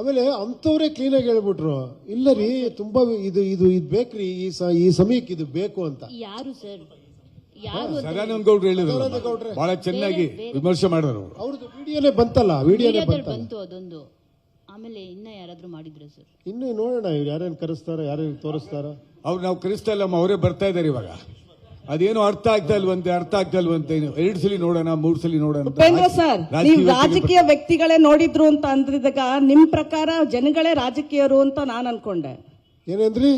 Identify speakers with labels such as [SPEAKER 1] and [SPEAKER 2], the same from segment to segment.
[SPEAKER 1] ಆಮೇಲೆ ಅಂಥವ್ರೇ ಕ್ಲೀನಾಗಿ ಹೇಳ್ಬಿಟ್ರು ಇಲ್ಲ ರೀ ತುಂಬಾ ಇದು ಇದು ಇದು ಬೇಕ್ರಿ ಈ ಸ- ಈ ಸಮಯಕ್ಕೆ ಇದು ಬೇಕು ಅಂತ.
[SPEAKER 2] ಯಾರು ಸರ್ ಯಾರು ಅಂತ
[SPEAKER 3] ಸದಾನಂದ ಗೌಡ್ರು ಹೇಳಿದ್ರು
[SPEAKER 1] ಸದಾನಂದ ಗೌಡ್ರೆ.
[SPEAKER 3] ಬಹಳ ಚೆನ್ನಾಗಿ ವಿಮರ್ಶೆ ಮಾಡಿದ್ರು ಅವರು.
[SPEAKER 1] ಅವ್ರದ್ದು ವಿಡಿಯೋನೇ ಬಂತಲ್ಲ ವಿಡಿಯೋನೇ
[SPEAKER 2] ಮೀಡಿಯಾದಲ್ಲಿ
[SPEAKER 1] ಬಂತಲ್ಲ.
[SPEAKER 2] ಬಂತು ಅದೊಂದು. ಆಮೇಲೆ ಇನ್ನ ಯಾರಾದ್ರೂ ಮಾಡಿದ್ರು ಸರ್
[SPEAKER 1] ಇನ್ನು ನೋಡೋಣ ಇವ್ರು ಯಾರೇನು ಕರೆಸ್ತಾರ ಯಾರು ತೋರಿಸ್ತಾರ.
[SPEAKER 3] ಅವ್ರು ನಾವು ಕರೆಸ್ತಾ ಇಲ್ಲ ಅವರೇ ಬರ್ತಾ ಇದ್ದಾರೆ ಇವಾಗ. ಅದೇನೋ ಅರ್ಥ ಆಗ್ತಾ ಇಲ್ವಂತೆ ಅರ್ಥ ಆಗ್ತಾ ಇಲ್ವಂತೆ. ಎರಡು ಸಲ ನೋಡೋಣ ಮೂರ್ ಸಲ ನೋಡೋಣ.
[SPEAKER 4] ಉಪೇಂದ್ರ ಸರ್ ನೀವು ರಾಜಕೀಯ ವ್ಯಕ್ತಿಗಳೇ ನೋಡಿದ್ರು ಅಂತ ಅಂದ್ರಿದಾಗ ನಿಮ್ ಪ್ರಕಾರ ಜನಗಳೇ ರಾಜಕೀಯರು ಅಂತ ನಾನು ಅನ್ಕೊಂಡೆ.
[SPEAKER 1] ಏನಂದ್ರಿ?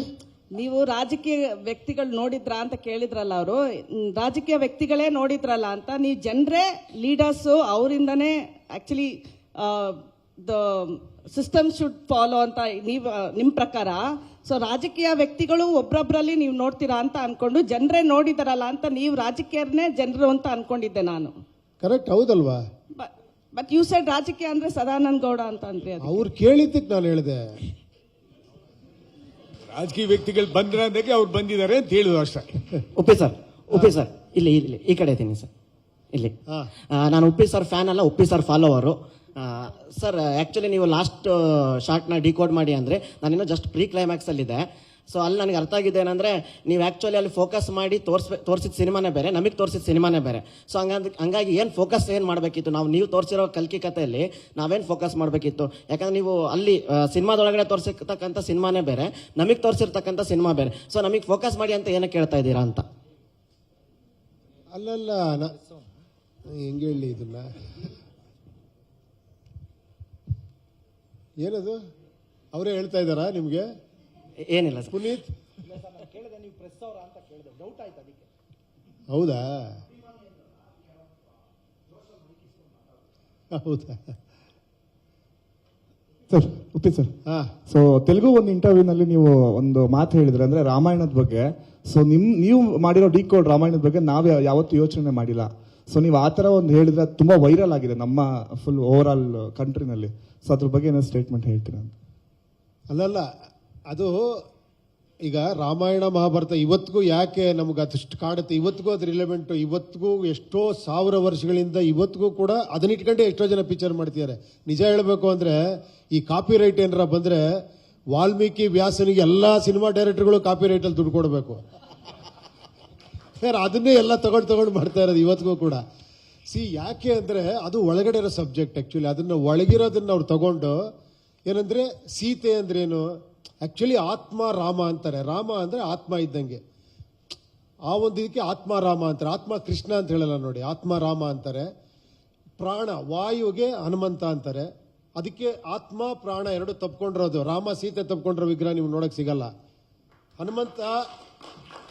[SPEAKER 4] ನೀವು ರಾಜಕೀಯ ವ್ಯಕ್ತಿಗಳು ನೋಡಿದ್ರಾ ಅಂತ ಕೇಳಿದ್ರಲ್ಲ ಅವರು ರಾಜಕೀಯ ವ್ಯಕ್ತಿಗಳೇ ನೋಡಿದ್ರಲ್ಲ ಅಂತ ನೀವು ಜನರೇ leaders ಅವರಿಂದನೇ actually the system should follow ಅಂತ ನೀವು ನಿಮ್ಮ ಪ್ರಕಾರ? ಸೊ ರಾಜಕೀಯ ವ್ಯಕ್ತಿಗಳು ಒಬ್ಬರೊಬ್ಬರಲ್ಲಿ ನೀವು ನೋಡ್ತೀರಾ ಅಂತ ಅನ್ಕೊಂಡು ಜನರೇ ನೋಡಿದಾರಲ್ಲ ಅಂತ ನೀವು ರಾಜಕೀಯರನ್ನೇ ಜನರು ಅಂತ ಅನ್ಕೊಂಡಿದ್ದೆ ನಾನು.
[SPEAKER 1] ಕರೆಕ್ಟ್ ಹೌದಲ್ವಾ?
[SPEAKER 4] ಬಟ್ ಯು ಸೈಡ್ ರಾಜಕೀಯ ಅಂದ್ರೆ ಸದಾನಂದ ಗೌಡ ಅಂತ ಅಂದ್ರೆ ಅದು
[SPEAKER 1] ಅವ್ರು ಕೇಳಿದ್ದಕ್ಕೆ ನಾನು ಹೇಳಿದೆ.
[SPEAKER 3] ರಾಜಕೀಯ ವ್ಯಕ್ತಿಗಳು ಬಂದ್ರೆ ಅಂದಕ್ಕೆ ಅವ್ರು ಬಂದಿದ್ದಾರೆ ಅಂತ ಹೇಳಿದ್ರು ಅಷ್ಟೇ.
[SPEAKER 5] ಉಪ್ಪಿ ಸರ್ ಉಪ್ಪಿ ಸರ್ ಇಲ್ಲಿ ಇಲ್ಲಿ ಈ ಕಡೆ ಇದ್ದೀನಿ ಸರ್ ಇಲ್ಲಿ. ನಾನು ಉಪ್ಪಿ ಸರ್ ಫ್ಯಾನ್ ಅಲ್ಲ Uppi sir follower sir actually ನೀವು ಲಾಸ್ಟ್ ಶಾರ್ಟ್ನ ಡಿಕೋಡ್ ಮಾಡಿ ಅಂದರೆ ನಾನಿನ್ನೂ ಜಸ್ಟ್ ಪ್ರೀ ಕ್ಲೈಮ್ಯಾಕ್ಸಲ್ಲಿದೆ ಸೊ ಅಲ್ಲಿ ನನಗೆ ಅರ್ಥ ಆಗಿದೆ ಏನಂದರೆ ನೀವು ಆ್ಯಕ್ಚುಲಿ ಅಲ್ಲಿ ಫೋಕಸ್ ಮಾಡಿ ತೋರಿಸ್ ತೋರಿಸಿದ ಸಿನಿಮಾನೇ ಬೇರೆ, ನಮಗೆ ತೋರಿಸಿದ ಸಿನಿಮಾನೇ ಬೇರೆ. ಸೊ ಹಂಗಾಗಿ ಹಂಗಾಗಿ ಏನು ಫೋಕಸ್ ಏನು ಮಾಡಬೇಕಿತ್ತು? ನಾವು, ನೀವು ತೋರಿಸಿರೋ ಕಲ್ಕಿ ಕಥೆಯಲ್ಲಿ ನಾವೇನು ಫೋಕಸ್ ಮಾಡಬೇಕಿತ್ತು? ಯಾಕಂದ್ರೆ ನೀವು ಅಲ್ಲಿ ಸಿನಿಮಾದೊಳಗಡೆ ತೋರಿಸಿರ್ತಕ್ಕಂಥ ಸಿನಿಮಾನೇ ಬೇರೆ, ನಮಗೆ ತೋರಿಸಿರ್ತಕ್ಕಂಥ ಸಿನಿಮಾ ಬೇರೆ. ಸೊ ನಮಗೆ ಫೋಕಸ್ ಮಾಡಿ ಅಂತ ಏನಕ್ಕೆ ಕೇಳ್ತಾ ಇದ್ದೀರಾ ಅಂತ?
[SPEAKER 1] ಅಲ್ಲಲ್ಲ ಹೆಂಗೆ ಹೇಳಿ ಇದನ್ನ? ಏನದು? ಅವರೇ ಹೇಳ್ತಾ ಇದ್ದಾರಾ ನಿಮಗೆ?
[SPEAKER 5] ಏನಿಲ್ಲ ಸರ್.
[SPEAKER 1] ಪುನೀತ್? ಹೌದಾ? ಹೌದಾ?
[SPEAKER 6] Sir Uppi sir.
[SPEAKER 1] ಹಾ.
[SPEAKER 6] ಸೊ ತೆಲುಗು ಒಂದು ಇಂಟರ್ವ್ಯೂನಲ್ಲಿ ನೀವು ಒಂದು ಮಾತು ಹೇಳಿದ್ರೆ ಅಂದ್ರೆ ರಾಮಾಯಣದ ಬಗ್ಗೆ. ಸೊ ನಿಮ್ ನೀವು ಮಾಡಿರೋ ಡಿಕೋಡ್ ರಾಮಾಯಣದ ಬಗ್ಗೆ ನಾವು ಯಾವತ್ತೂ ಯೋಚನೆ ಮಾಡಿಲ್ಲ. ಸೊ ನೀವು ಆ ಥರ ಒಂದು ಹೇಳಿದ್ರೆ ತುಂಬಾ ವೈರಲ್ ಆಗಿದೆ ನಮ್ಮ ಫುಲ್ ಓವರ್ ಆಲ್ ಕಂಟ್ರಿನಲ್ಲಿ ಸೊ ಅದ್ರ ಬಗ್ಗೆ ಏನೋ ಸ್ಟೇಟ್ಮೆಂಟ್ ಹೇಳ್ತೀರಾ
[SPEAKER 1] ಅಲ್ಲಲ್ಲ, ಅದು ಈಗ ರಾಮಾಯಣ ಮಹಾಭಾರತ ಇವತ್ತಿಗೂ ಯಾಕೆ ನಮ್ಗೆ ಅದಷ್ಟು ಕಾಡುತ್ತೆ ಇವತ್ತಿಗೂ ಅದು ರಿಲೆವೆಂಟು ಇವತ್ತಿಗೂ ಎಷ್ಟೋ ಸಾವಿರ ವರ್ಷಗಳಿಂದ ಇವತ್ತಿಗೂ ಕೂಡ ಅದನ್ನ ಇಟ್ಕೊಂಡೆ ಎಷ್ಟೋ ಜನ ಪಿಕ್ಚರ್ ಮಾಡ್ತಿದ್ದಾರೆ. ನಿಜ ಹೇಳಬೇಕು ಅಂದರೆ, ಈ ಕಾಪಿ ರೈಟ್ ಏನಾರ ಬಂದರೆ ವಾಲ್ಮೀಕಿ ವ್ಯಾಸನಿಗೆ ಎಲ್ಲ ಸಿನಿಮಾ ಡೈರೆಕ್ಟರ್ಗಳು ಕಾಪಿ ರೈಟಲ್ಲಿ ದುಡ್ಡು ಕೊಡಬೇಕು. ಯಾರು ಅದನ್ನೇ ಎಲ್ಲ ತಗೊಂಡು ತಗೊಂಡು ಮಾಡ್ತಾ ಇರೋದು ಇವತ್ತಿಗೂ ಕೂಡ. ಸಿ ಯಾಕೆ ಅಂದರೆ ಅದು ಒಳಗಡೆ ಇರೋ ಸಬ್ಜೆಕ್ಟ್ ಆ್ಯಕ್ಚುಲಿ ಅದನ್ನು ಒಳಗಿರೋದನ್ನ ಅವ್ರು ತಗೊಂಡು ಏನಂದರೆ ಸೀತೆ ಅಂದ್ರೇನು ಆ್ಯಕ್ಚುಲಿ ಆತ್ಮ, ರಾಮ ಅಂತಾರೆ. ರಾಮ ಅಂದರೆ ಆತ್ಮ ಇದ್ದಂಗೆ. ಆ ಒಂದು ಇದಕ್ಕೆ ಆತ್ಮ, ರಾಮ ಅಂತಾರೆ. ಆತ್ಮ ಕೃಷ್ಣ ಅಂತ ಹೇಳಲ್ಲ ನೋಡಿ. ಆತ್ಮ, ರಾಮ ಅಂತಾರೆ. ಪ್ರಾಣ, ವಾಯುಗೆ ಹನುಮಂತ ಅಂತಾರೆ. ಅದಕ್ಕೆ ಆತ್ಮ, ಪ್ರಾಣ ಎರಡು ತಪ್ಕೊಂಡಿರೋದು. ರಾಮ, ಸೀತೆ ತಪ್ಕೊಂಡಿರೋ ವಿಗ್ರಹ ನೀವು ನೋಡೋಕೆ ಸಿಗಲ್ಲ. ಹನುಮಂತ,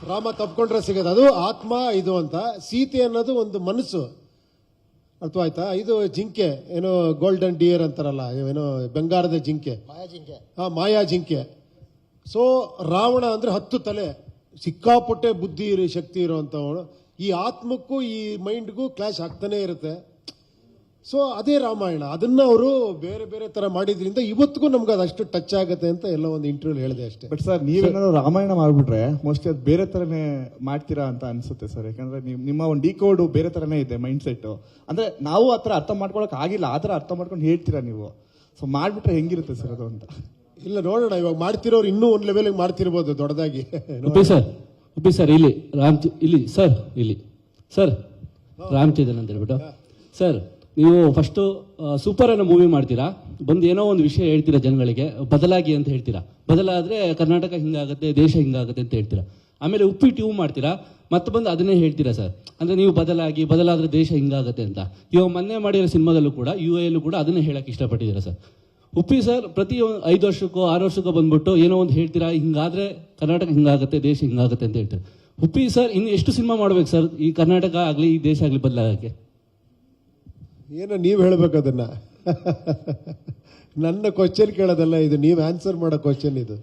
[SPEAKER 1] ರಾಮ ತಪ್ಕೊಂಡ್ರೆ ಸಿಗೋದು ಅದು ಆತ್ಮ ಇದು ಅಂತ. ಸೀತೆ ಅನ್ನೋದು ಒಂದು ಮನಸ್ಸು. ಅರ್ಥವಾಯ್ತಾ? ಇದು ಜಿಂಕೆ ಏನೋ ಗೋಲ್ಡನ್ ಡಿಯರ್ ಅಂತಾರಲ್ಲ ಏನೋ ಬಂಗಾರದ ಜಿಂಕೆ. ಹಾ ಮಾಯಾ ಜಿಂಕೆ. ಸೊ ರಾವಣ ಅಂದ್ರೆ ಹತ್ತು ತಲೆ. ಸಿಕ್ಕಾಪಟ್ಟೆ ಬುದ್ಧಿ ಇರೋ ಶಕ್ತಿ ಇರುವಂತವನು ಈ ಆತ್ಮಕ್ಕೂ ಈ ಮೈಂಡ್ಗೂ ಕ್ಲಾಶ್ ಆಗ್ತಾನೆ ಇರುತ್ತೆ. ಸೊ ಅದೇ ರಾಮಾಯಣ. ಅದನ್ನ ಅವರು ಬೇರೆ ಬೇರೆ ತರ ಮಾಡಿದ್ರಿಂದ ಇವತ್ತಿಗೂ ನಮ್ಗೆ ಅದಷ್ಟು ಟಚ್ ಆಗುತ್ತೆ ಅಂತ ಎಲ್ಲ ಒಂದು ಇಂಟರ್ವ್ಯೂ ಹೇಳಿದೆ ಅಷ್ಟೇ.
[SPEAKER 6] ಬಟ್ ಸರ್ ನೀವೇನಾದ್ರು ರಾಮಾಯಣ ಮಾಡ್ಬಿಟ್ರೆ ಮೋಸ್ಟ್ಲಿ ಅದು ಬೇರೆ ಥರನೇ ಮಾಡ್ತೀರಾ ಅಂತ ಅನ್ಸುತ್ತೆ ಸರ್ ಯಾಕಂದ್ರೆ ನಿಮ್- ನಿಮ್ಮ ಒಂದು ಡಿಕೋಡು ಬೇರೆ ಥರನೇ ಇದೆ ಮೈಂಡ್ ಸೆಟ್ ಅಂದ್ರೆ ನಾವು ಆ ಥರ ಅರ್ಥ ಮಾಡ್ಕೊಳಕ್ ಆಗಿಲ್ಲ. ಆ ಥರ ಅರ್ಥ ಮಾಡ್ಕೊಂಡು ಹೇಳ್ತೀರಾ ನೀವು? ಸೊ ಮಾಡ್ಬಿಟ್ರೆ ಹೆಂಗಿರುತ್ತೆ ಸರ್ ಅದು ಅಂತ?
[SPEAKER 1] ಇಲ್ಲ ನೋಡೋಣ. ಇವಾಗ ಮಾಡ್ತಿರೋರು ಇನ್ನೂ ಒಂದು ಲೆವೆಲ್ಗೆ ಮಾಡ್ತಿರ್ಬೋದು ದೊಡ್ಡದಾಗಿ.
[SPEAKER 7] ಉಪ್ಪಿ ಸರ್ ಉಪ್ಪಿ ಸರ್ ಇಲ್ಲಿ ರಾಮ್ ಇಲ್ಲಿ ಸರ್ ಇಲ್ಲಿ. ಸರ್ ರಾಮಚಂದ್ರನ್ ಅಂತ ಹೇಳ್ಬಿಟ್ಟು. ಸರ್ ನೀವು ಫಸ್ಟು ಸೂಪರ್ ಅನ್ನೋ ಮೂವಿ ಮಾಡ್ತೀರಾ? ಬಂದು ಏನೋ ಒಂದು ವಿಷಯ ಹೇಳ್ತೀರಾ ಜನಗಳಿಗೆ? ಬದಲಾಗಿ ಅಂತ ಹೇಳ್ತೀರಾ? ಬದಲಾದ್ರೆ ಕರ್ನಾಟಕ ಹಿಂಗಾಗುತ್ತೆ, ದೇಶ ಹಿಂಗಾಗುತ್ತೆ ಅಂತ ಹೇಳ್ತೀರಾ? ಆಮೇಲೆ ಉಪ್ಪಿ ಟ್ಯೂ ಮಾಡ್ತೀರಾ? ಮತ್ತೆ ಬಂದು ಅದನ್ನೇ ಹೇಳ್ತೀರಾ ಸರ್? ಅಂದ್ರೆ ನೀವು ಬದಲಾಗಿ, ಬದಲಾದ್ರೆ ದೇಶ ಹಿಂಗಾಗುತ್ತೆ ಅಂತ. ಇವಾಗ ಮೊನ್ನೆ ಮಾಡಿರೋ ಸಿನಿಮಾದಲ್ಲೂ ಕೂಡ ಯು ಎಲ್ಲೂ ಕೂಡ ಅದನ್ನೇ ಹೇಳಕ್ಕೆ ಇಷ್ಟಪಟ್ಟಿದ್ದೀರಾ ಸರ್? ಉಪ್ಪಿ ಸರ್, ಪ್ರತಿ ಒಂದು ಐದು ವರ್ಷಕ್ಕೋ, ಆರು ವರ್ಷಕ್ಕೋ ಬಂದ್ಬಿಟ್ಟು ಏನೋ ಒಂದು ಹೇಳ್ತೀರಾ, ಹಿಂಗಾದ್ರೆ ಕರ್ನಾಟಕ ಹಿಂಗಾಗುತ್ತೆ, ದೇಶ ಹಿಂಗಾಗುತ್ತೆ ಅಂತ ಹೇಳ್ತೀರಾ. ಉಪ್ಪಿ ಸರ್, ಇನ್ನು ಎಷ್ಟು ಸಿನಿಮಾ ಮಾಡ್ಬೇಕು ಸರ್? ಈ ಕರ್ನಾಟಕ ಆಗಲಿ, ಈ ದೇಶ ಆಗಲಿ ಬದಲಾಗಕ್ಕೆ?
[SPEAKER 1] ಏನೋ ನೀವು ಹೇಳ್ಬೇಕು ಅದನ್ನ? ನನ್ನ ಕ್ವಶನ್ ಕೇಳೋದಲ್ಲ ಇದು ನೀವು ಆನ್ಸರ್ ಮಾಡೋ ಕ್ವಶನ್ ಇದು.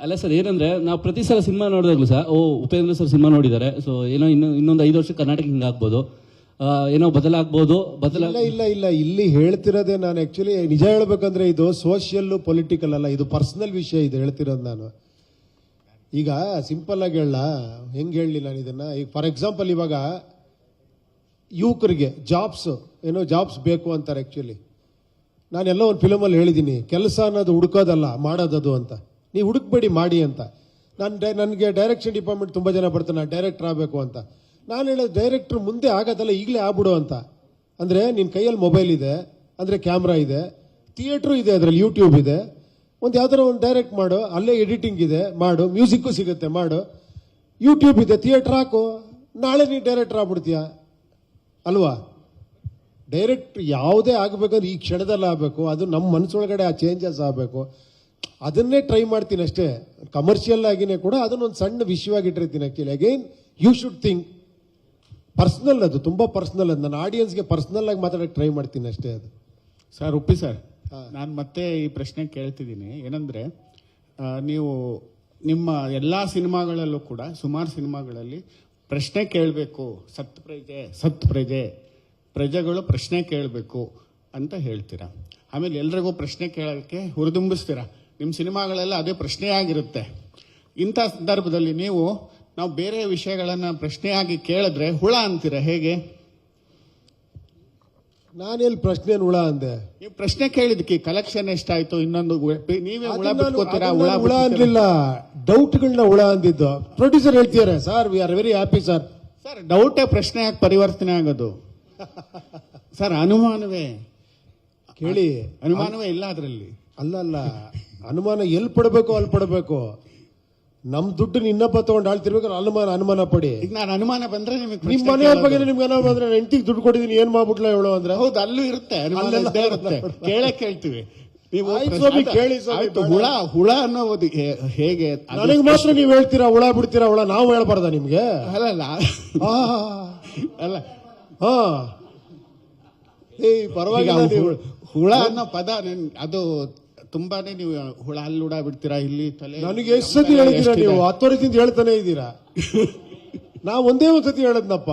[SPEAKER 7] ಅಲ್ಲ ಸರ್ ಏನಂದ್ರೆ ನಾವು ಪ್ರತಿ ಸಲ ಸಿನಿಮಾ ನೋಡಿದಾಗಲೂ ಸರ್ ಓ ಉಪೇಂದ್ರ ಸರ್ ಸಿನಿಮಾ ನೋಡಿದ್ದಾರೆ ಸೊ ಏನೋ ಇನ್ನೂ ಇನ್ನೊಂದು ಐದು ವರ್ಷ ಕರ್ನಾಟಕ ಹಿಂಗಾಗ್ಬೋದು ಆಗ್ಬೋದು. ಏನೋ ಬದಲಾಗ್ಬೋದು ಬದಲ
[SPEAKER 1] ಇಲ್ಲ ಇಲ್ಲ ಇಲ್ಲ ಇಲ್ಲಿ ಹೇಳ್ತಿರೋದೇ ನಾನು ಆ್ಯಕ್ಚುಲಿ ನಿಜ ಹೇಳ್ಬೇಕಂದ್ರೆ ಇದು ಸೋಷಿಯಲ್ಲು ಪೊಲಿಟಿಕಲ್ ಅಲ್ಲ ಇದು ಪರ್ಸನಲ್ ವಿಷಯ ಇದು ಹೇಳ್ತಿರೋದು ನಾನು. ಈಗ ಸಿಂಪಲ್ ಆಗಿ ಹೇಳ ಹೆಂಗೆ ಹೇಳಲಿ ನಾನು ಇದನ್ನು? ಈಗ ಫಾರ್ ಎಕ್ಸಾಂಪಲ್ ಇವಾಗ ಯುವಕರಿಗೆ ಜಾಬ್ಸ್ ಏನೋ ಜಾಬ್ಸ್ ಬೇಕು ಅಂತಾರೆ ಆ್ಯಕ್ಚುಲಿ ನಾನೆಲ್ಲ ಒಂದು ಫಿಲಮಲ್ಲಿ ಹೇಳಿದ್ದೀನಿ ಕೆಲಸ ಅನ್ನೋದು ಹುಡುಕೋದಲ್ಲ, ಮಾಡೋದದು ಅಂತ. ನೀವು ಹುಡುಕ್ಬೇಡಿ, ಮಾಡಿ ಅಂತ. ನಾನು ಡೈ, ನನಗೆ ಡೈರೆಕ್ಷನ್ ಡಿಪಾರ್ಟ್ಮೆಂಟ್ ತುಂಬ ಜನ ಬರ್ತಾರೆ, ನಾನು ಡೈರೆಕ್ಟರ್ ಆಗಬೇಕು ಅಂತ. ನಾನು ಹೇಳೋದು ಡೈರೆಕ್ಟ್ರ್ ಮುಂದೆ ಆಗೋದಲ್ಲ ಈಗಲೇ ಆಗ್ಬಿಡು ಅಂತ. ಅಂದರೆ ನಿನ್ನ ಕೈಯಲ್ಲಿ ಮೊಬೈಲ್ ಇದೆ, ಅಂದರೆ ಕ್ಯಾಮ್ರಾ ಇದೆ ಥಿಯೇಟ್ರು ಇದೆ ಅದರಲ್ಲಿ ಯೂಟ್ಯೂಬ್ ಇದೆ. ಒಂದು ಯಾವ್ದಾರ ಒಂದು ಡೈರೆಕ್ಟ್ ಮಾಡು, ಅಲ್ಲೇ ಎಡಿಟಿಂಗ್ ಇದೆ, ಮಾಡು ಮ್ಯೂಸಿಕ್ಕು ಸಿಗುತ್ತೆ, ಮಾಡು. ಯೂಟ್ಯೂಬ್ ಇದೆ ಥಿಯೇಟ್ರ್ ಹಾಕು. ನಾಳೆ ನೀನು ಡೈರೆಕ್ಟ್ರ್ ಆಗ್ಬಿಡ್ತೀಯ? ಅಲ್ವಾ? ಡೈರೆಕ್ಟ್ ಯಾವುದೇ ಆಗಬೇಕಂದ್ರೆ ಈ ಕ್ಷಣದಲ್ಲಿ ಆಗಬೇಕು. ಅದು ನಮ್ಮ ಮನಸ್ಸೊಳಗಡೆ ಆ ಚೇಂಜಸ್ ಆಗಬೇಕು. ಅದನ್ನೇ ಟ್ರೈ ಮಾಡ್ತೀನಿ ಅಷ್ಟೇ. ಕಮರ್ಷಿಯಲ್ ಆಗಿನೇ ಕೂಡ ಅದನ್ನೊಂದು ಸಣ್ಣ ವಿಷಯವಾಗಿಟ್ಟಿರ್ತೀನಿ actually again you should think personal ಅದು ತುಂಬ ಪರ್ಸ್ನಲ್ ಅದು. ನನ್ನ ಆಡಿಯನ್ಸ್ಗೆ ಪರ್ಸ್ನಲ್ ಆಗಿ ಮಾತಾಡೋಕ್ಕೆ ಟ್ರೈ ಮಾಡ್ತೀನಿ ಅಷ್ಟೇ ಅದು.
[SPEAKER 8] ಸರ್ ಉಪ್ಪಿ ಸರ್ ನಾನು ಮತ್ತೆ ಈ ಪ್ರಶ್ನೆ ಕೇಳ್ತಿದ್ದೀನಿ. ಏನಂದರೆ ನೀವು ನಿಮ್ಮ ಎಲ್ಲ ಸಿನಿಮಾಗಳಲ್ಲೂ ಕೂಡ ಸುಮಾರು ಸಿನಿಮಾಗಳಲ್ಲಿ ಪ್ರಶ್ನೆ ಕೇಳಬೇಕು. ಸತ್ ಪ್ರಜೆ ಸತ್ ಪ್ರಜೆ. ಪ್ರಜೆಗಳು ಪ್ರಶ್ನೆ ಕೇಳಬೇಕು ಅಂತ ಹೇಳ್ತೀರ? ಆಮೇಲೆ ಎಲ್ರಿಗೂ ಪ್ರಶ್ನೆ ಕೇಳೋಕ್ಕೆ ಹುರಿದುಂಬಿಸ್ತೀರ? ನಿಮ್ಮ ಸಿನಿಮಾಗಳೆಲ್ಲ ಅದೇ ಪ್ರಶ್ನೆ ಆಗಿರುತ್ತೆ. ಇಂಥ ಸಂದರ್ಭದಲ್ಲಿ ನೀವು ನಾವು ಬೇರೆ ವಿಷಯಗಳನ್ನು ಪ್ರಶ್ನೆಯಾಗಿ ಕೇಳಿದ್ರೆ ಹುಳ ಅಂತೀರ? ಹೇಗೆ?
[SPEAKER 1] ನಾನೆಲ್ಲಿ ಪ್ರಶ್ನೆ ಹುಳ ಅಂದೆ.
[SPEAKER 8] ನೀವು ಪ್ರಶ್ನೆ ಕೇಳಿದಕ್ಕೆ ಕಲೆಕ್ಷನ್ ಎಷ್ಟಾಯ್ತು? ಇನ್ನೊಂದು ಉ- ನೀವೇ ಹುಳ ಬಿಟ್ಕೋತೀರಾ ಹುಳ
[SPEAKER 1] ಹುಳ
[SPEAKER 8] ಬಿಟ್ಕೋತೀರಾ?
[SPEAKER 1] ಅನ್ಲಿಲ್ಲ ಡೌಟ್ಗಳನ್ನ ಹುಳ ಅಂದಿದ್ದು. ಪ್ರೊಡ್ಯೂಸರ್ ಹೇಳ್ತಿದ್ದಾರೆ sir we are very happy sir
[SPEAKER 8] sir ಡೌಟೇ ಪ್ರಶ್ನೆ ಯಾಕೆ ಪರಿವರ್ತನೆ ಆಗೋದು. ಸರ್ ಅನುಮಾನವೇ?
[SPEAKER 1] ಕೇಳಿ.
[SPEAKER 8] ಅನುಮಾನವೇ ಇಲ್ಲ ಅದರಲ್ಲಿ.
[SPEAKER 1] ಅಲ್ಲ ಅಲ್ಲ. ಅನುಮಾನ ಎಲ್ಲಿ ಪಡಬೇಕು ಅಲ್ಲಿ ಪಡಬೇಕು ನಮ್ ದುಡ್ಡು ಇನ್ನೊಬ್ಬ ತಗೊಂಡು ಆಳ್ತಿರ್ಬೇಕಾದ್ರೆ ಅನುಮಾನ ಅನುಮಾನ ಪಡಿ.
[SPEAKER 8] ಈಗ ನಾನು ಅನುಮಾನ ಬಂದ್ರೆ ನಿಮಗೆ
[SPEAKER 1] ನಿಮ್ ಮನೆಯವ್ರ ಬಗ್ಗೆ ನಿಮ್ಗೆ ಅನುಮಾನ ಬಂದ್ರೆ ಹೆಂಡತಿಗೆ ದುಡ್ಡು ಕೊಟ್ಟಿದ್ದೀನಿ ಏನ್ ಮಾಡ್ಬಿಟ್ಲ ಹೇಳು ಅಂದ್ರೆ?
[SPEAKER 8] ಹೌದು ಅಲ್ಲೂ ಇರುತ್ತೆ
[SPEAKER 1] ಕೇಳಕ್
[SPEAKER 8] ಇದ್ದೇ ಇರುತ್ತೆ. ಕೇಳೇ ಕೇಳ್ತೀವಿ. ನೀವು
[SPEAKER 1] ಆಯ್ತು
[SPEAKER 8] ಪ್ರಶ್ನೆ-
[SPEAKER 1] ಸ್ವಾಮಿ, ಕೇಳಿ ಸ್ವಾಮಿ,
[SPEAKER 8] ಆಯ್ತು,
[SPEAKER 1] ಬೇಡ.
[SPEAKER 8] ಹುಳ ಹುಳ ಅನ್ನೋದು ಹೇ- ಹೇಗೆ ಅದು-
[SPEAKER 1] ನನಗೆ ಮಾತ್ರ ನೀವ್ ಹೇಳ್ತೀರಾ ಹುಳ ಬಿಡ್ತೀರಾ ಹುಳ? ನಾವು ಹೇಳ್ಬಾರ್ದ ನಿಮ್ಗೆ?
[SPEAKER 8] ಅಲ್ಲಲ್ಲ.
[SPEAKER 1] ಆ,
[SPEAKER 8] ಅಲ್ಲ.
[SPEAKER 1] ಹಾ ಏಯ್
[SPEAKER 8] ಈಗ
[SPEAKER 1] ಪರವಾಗಿಲ್ಲ ನೀವು.
[SPEAKER 8] ಹುಳ- ಹುಳ ಅನ್ನೋ ಪದ ನನ್- ಅದು ತುಂಬಾನೇ ನೀವು ಹುಳ ಅಲ್ಲಿ ಹುಳ ಬಿಡ್ತೀರಾ? ಇಲ್ಲಿ ತಲೆ
[SPEAKER 1] ನನಗೆ ಎಷ್ಟು ಸತಿ ಹೇಳಿದ್ದೀರಾ ನೀವು? ಹತ್ತು ವರ್ಷದಿಂದ ಹೇಳ್ತಾನೆ ಇದ್ದೀರಾ? ನಾ ಒಂದೇ ಒಂದ್ ಸತಿ ಹೇಳದ್ನಪ್ಪ.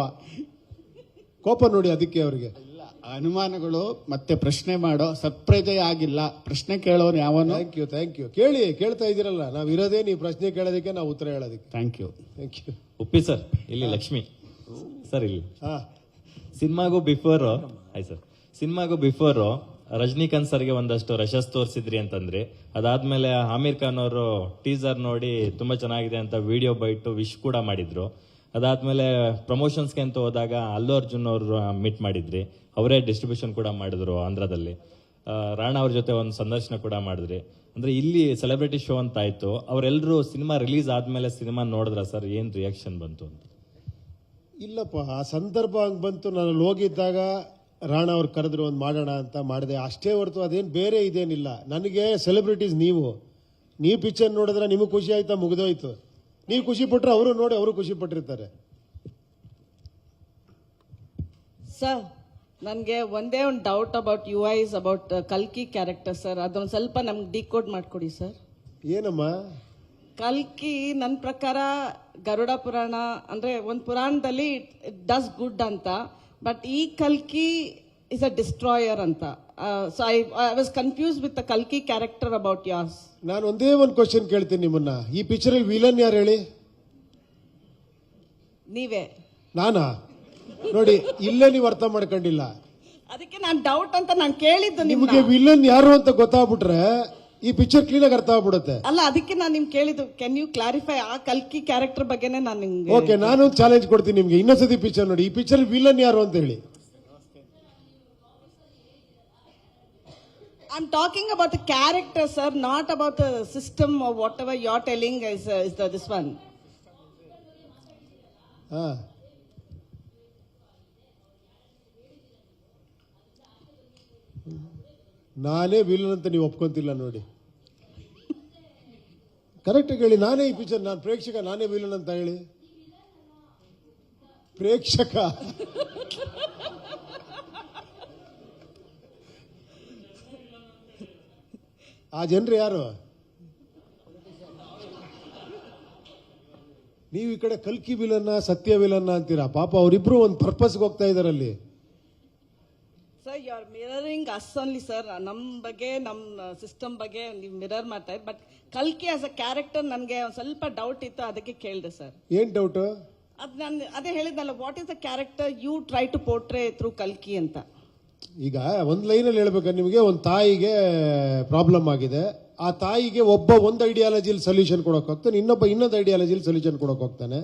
[SPEAKER 1] ಕೋಪ ನೋಡಿ ಅದಕ್ಕೆ ಅವರಿಗೆ.
[SPEAKER 8] ಇಲ್ಲ, ಅನುಮಾನಗಳು ಮತ್ತೆ ಪ್ರಶ್ನೆ ಮಾಡೋ ಸತ್ಪ್ರಜೆ ಆಗಿಲ್ಲ. ಪ್ರಶ್ನೆ ಕೇಳೋನು ಯಾವನು?
[SPEAKER 1] ಥ್ಯಾಂಕ್ ಯು ಥ್ಯಾಂಕ್ ಯು ಕೇಳಿ ಕೇಳ್ತಾ ಇದ್ದೀರಲ್ಲ ನಾವು ಇರೋದೇ ನೀವು ಪ್ರಶ್ನೆ ಕೇಳೋದಕ್ಕೆ ನಾವು ಉತ್ತರ ಹೇಳೋದಕ್ಕೆ.
[SPEAKER 8] Thank you
[SPEAKER 1] thank you
[SPEAKER 9] Uppi sir ಇಲ್ಲಿ ಲಕ್ಷ್ಮಿ. ಸರ್ ಇಲ್ಲಿ.
[SPEAKER 1] ಹಾ.
[SPEAKER 9] ಸಿನಿಮಾಗೂ ಬಿಫೋರು ಆಯ್ತು ಸರ್ ಸಿನಿಮಾಗೂ ಬಿಫೋರ್ ರಜನಿಕಾಂತ್ ಸರ್ಗೆ ಒಂದಷ್ಟು ರಶಸ್ ತೋರಿಸಿದ್ರಿ ಅಂತಂದ್ರೆ, ಅದಾದ್ಮೇಲೆ ಆಮೀರ್ ಖಾನ್ ಅವರು ಟೀಸರ್ ನೋಡಿ ತುಂಬಾ ಚೆನ್ನಾಗಿದೆ ಅಂತ ವಿಡಿಯೋ ಬೈಟು ವಿಶ್ ಕೂಡ ಮಾಡಿದ್ರು. ಅದಾದ್ಮೇಲೆ ಪ್ರಮೋಷನ್ಸ್ಗೆ ಅಂತ ಹೋದಾಗ ಅಲ್ಲು ಅರ್ಜುನ್ ಅವರು ಮೀಟ್ ಮಾಡಿದ್ರಿ. ಅವರೇ ಡಿಸ್ಟ್ರಿಬ್ಯೂಷನ್ ಕೂಡ ಮಾಡಿದ್ರು ಆಂಧ್ರದಲ್ಲಿ. ರಾಣಾ ಅವ್ರ ಜೊತೆ ಒಂದು ಸಂದರ್ಶನ ಕೂಡ ಮಾಡಿದ್ರಿ. ಅಂದ್ರೆ ಇಲ್ಲಿ ಸೆಲೆಬ್ರಿಟಿ ಶೋ ಅಂತ ಆಯ್ತು. ಅವರೆಲ್ಲರೂ ಸಿನಿಮಾ ರಿಲೀಸ್ ಆದ್ಮೇಲೆ ಸಿನಿಮಾ ನೋಡಿದ್ರ ಸರ್? ಏನ್ ರಿಯಾಕ್ಷನ್ ಬಂತು ಅಂತ?
[SPEAKER 1] ಇಲ್ಲಪ್ಪ, ಆ ಸಂದರ್ಭ ಹಂಗೆ ಬಂತು. ನಾನು ಹೋಗಿದ್ದಾಗ ರಾಣ ಅವ್ರು ಕರೆದ್ರು ಒಂದು ಮಾಡೋಣ ಅಂತ ಮಾಡಿದೆ. ಅಷ್ಟೇ ಹೊರತು ಅದೇನು ಬೇರೆ ಇದೇನಿಲ್ಲ. ನನಗೆ ಸೆಲೆಬ್ರಿಟೀಸ್ ನೀವು. ನೀವು ಪಿಕ್ಚರ್ ನೋಡಿದ್ರೆ ನಿಮಗೆ ಖುಷಿ ಆಯ್ತಾ? ಮುಗಿದೋಯ್ತು. ನೀವು ಖುಷಿ ಪಟ್ಟರೆ ಅವರು ನೋಡಿ ಅವರು ಖುಷಿ ಪಟ್ಟಿರ್ತಾರೆ.
[SPEAKER 4] ಸರ್ ನನಗೆ ಒಂದೇ ಒಂದು doubt about U I about ಕಲ್ಕಿ ಕ್ಯಾರೆಕ್ಟರ್ ಸರ್ ಅದೊಂದು ಸ್ವಲ್ಪ ನಮ್ಗೆ ಡಿಕೋಡ್ ಮಾಡಿಕೊಡಿ ಸರ್
[SPEAKER 1] ಏನಮ್ಮ?
[SPEAKER 4] ಕಲ್ಕಿ ನನ್ನ ಪ್ರಕಾರ ಗರುಡ ಪುರಾಣ ಅಂದರೆ ಒಂದು ಪುರಾಣದಲ್ಲಿ ಇಟ್ ಡಸ್ ಗುಡ್ ಅಂತ. ಬಟ್ ಈ ಕಲ್ಕಿ ಇಸ್ ಅ ಡಿಸ್ಟ್ರಾಯರ್ ಅಂತ. So I I was confuse with the ಕಲ್ಕಿ ಕ್ಯಾರೆಕ್ಟರ್ ಅಬೌಟ್ ಯಾಸ್
[SPEAKER 1] ನಾನು ಒಂದೇ ಒಂದು ಕ್ವಶನ್ ಕೇಳ್ತೀನಿ ನಿಮ್ಮನ್ನ. ಈ ಪಿಕ್ಚರಲ್ಲಿ ವಿಲನ್ ಯಾರು ಹೇಳಿ?
[SPEAKER 4] ನೀವೇ.
[SPEAKER 1] ನಾನಾ? ನೋಡಿ ಇಲ್ಲೇ ನೀವು ಅರ್ಥ ಮಾಡ್ಕೊಂಡಿಲ್ಲ.
[SPEAKER 4] ಅದಕ್ಕೆ ನಾನು ಡೌಟ್ ಅಂತ ನಾನು ಕೇಳಿದ್ದು
[SPEAKER 1] ನಿಮಗೆ
[SPEAKER 4] ನಿಮ್ಗೆ
[SPEAKER 1] ವಿಲನ್ ಯಾರು ಅಂತ ಗೊತ್ತಾಗ್ಬಿಟ್ರೆ ಈ ಪಿಕ್ಚರ್ ಕ್ಲೀನಾಗಿ ಅರ್ಥ ಆಗ್ಬಿಡುತ್ತೆ.
[SPEAKER 4] ಅಲ್ಲ ಅದಕ್ಕೆ ನಾನು ನಿಮ್ಗೆ ಕೇಳಿದ್ದು ಕ್ಯಾನ್ ಯು ಕ್ಲಾರಿಫೈ ಆ ಕಲ್ಕಿ ಕ್ಯಾರೆಕ್ಟರ್ ಬಗ್ಗೆನೇ ನಾನು ನಿಮ್ಗೆ
[SPEAKER 1] ಓಕೆ ನಾನು ಚಾಲೆಂಜ್ ಕೊಡ್ತೀನಿ ನಿಮ್ಗೆ. ಇನ್ನೊಂದ್ಸತಿ ಪಿಕ್ಚರ್ ನೋಡಿ. ಈ ಪಿಕ್ಚರ್ ವಿಲನ್ ಯಾರು ಅಂತ ಹೇಳಿ.
[SPEAKER 4] About the character, sir, not about the system or whatever you're telling is, uh, is the, this one.
[SPEAKER 1] ಹಾ. ನಾನೇ ವಿಲನ್ ಅಂತ ನೀವು ಒಪ್ಕೊಂತಿಲ್ಲ ನೋಡಿ. ಕರೆಕ್ಟಾಗಿ ಹೇಳಿ, ನಾನೇ ಈ ಪಿಕ್ಚರ್ ನಾನು ಪ್ರೇಕ್ಷಕ, ನಾನೇ ವಿಲನ್ ಅಂತ ಹೇಳಿ. ಪ್ರೇಕ್ಷಕ. ಆ ಜನರು ಯಾರು? ನೀವು ಈ ಕಡೆ ಕಲ್ಕಿ ವಿಲನ್ನ ಸತ್ಯ ವಿಲನ್ನ ಅಂತೀರಾ? ಪಾಪ ಅವರಿಬ್ರು ಒಂದು ಪರ್ಪಸ್ಗೆ ಹೋಗ್ತಾ ಇದಾರೆ ಅಲ್ಲಿ.
[SPEAKER 4] You are mirroring us only sir ನಮ್ಮ ಬಗ್ಗೆ ನಮ್ಮ ಸಿಸ್ಟಮ್ ಬಗ್ಗೆ ನೀವು ಮಿರರ್ ಮಾಡ್ತಾ ಬಟ್ ಕಲ್ಕಿ ಆಸ್ ಅ ಕ್ಯಾರೆಕ್ಟರ್ ನನಗೆ ಒಂದು ಸ್ವಲ್ಪ ಡೌಟ್ ಇತ್ತು ಅದಕ್ಕೆ ಕೇಳಿದೆ ಸರ್
[SPEAKER 1] ಏನ್ ಡೌಟ್
[SPEAKER 4] ಅದು ನಾನು ಅದೇ ಹೇಳಿದ್ನಲ್ಲ what is the character you try to portray through ಕಲ್ಕಿ ಅಂತ?
[SPEAKER 1] ಈಗ ಒಂದು ಲೈನಲ್ಲಿ ಹೇಳ್ಬೇಕಾದ್ರೆ ನಿಮಗೆ ಒಂದು ತಾಯಿಗೆ ಪ್ರಾಬ್ಲಮ್ ಆಗಿದೆ. ಆ ತಾಯಿಗೆ ಒಬ್ಬ ಒಂದು ಐಡಿಯಾಲಜಿಲಿ ಸೊಲ್ಯೂಷನ್ ಕೊಡೋಕೆ ಹೋಗ್ತಾನೆ ಇನ್ನೊಬ್ಬ ಇನ್ನೊಂದು ಐಡಿಯಾಲಜಿಲಿ ಸೊಲ್ಯೂಷನ್ ಕೊಡೋಕೆ ಹೋಗ್ತಾನೆ.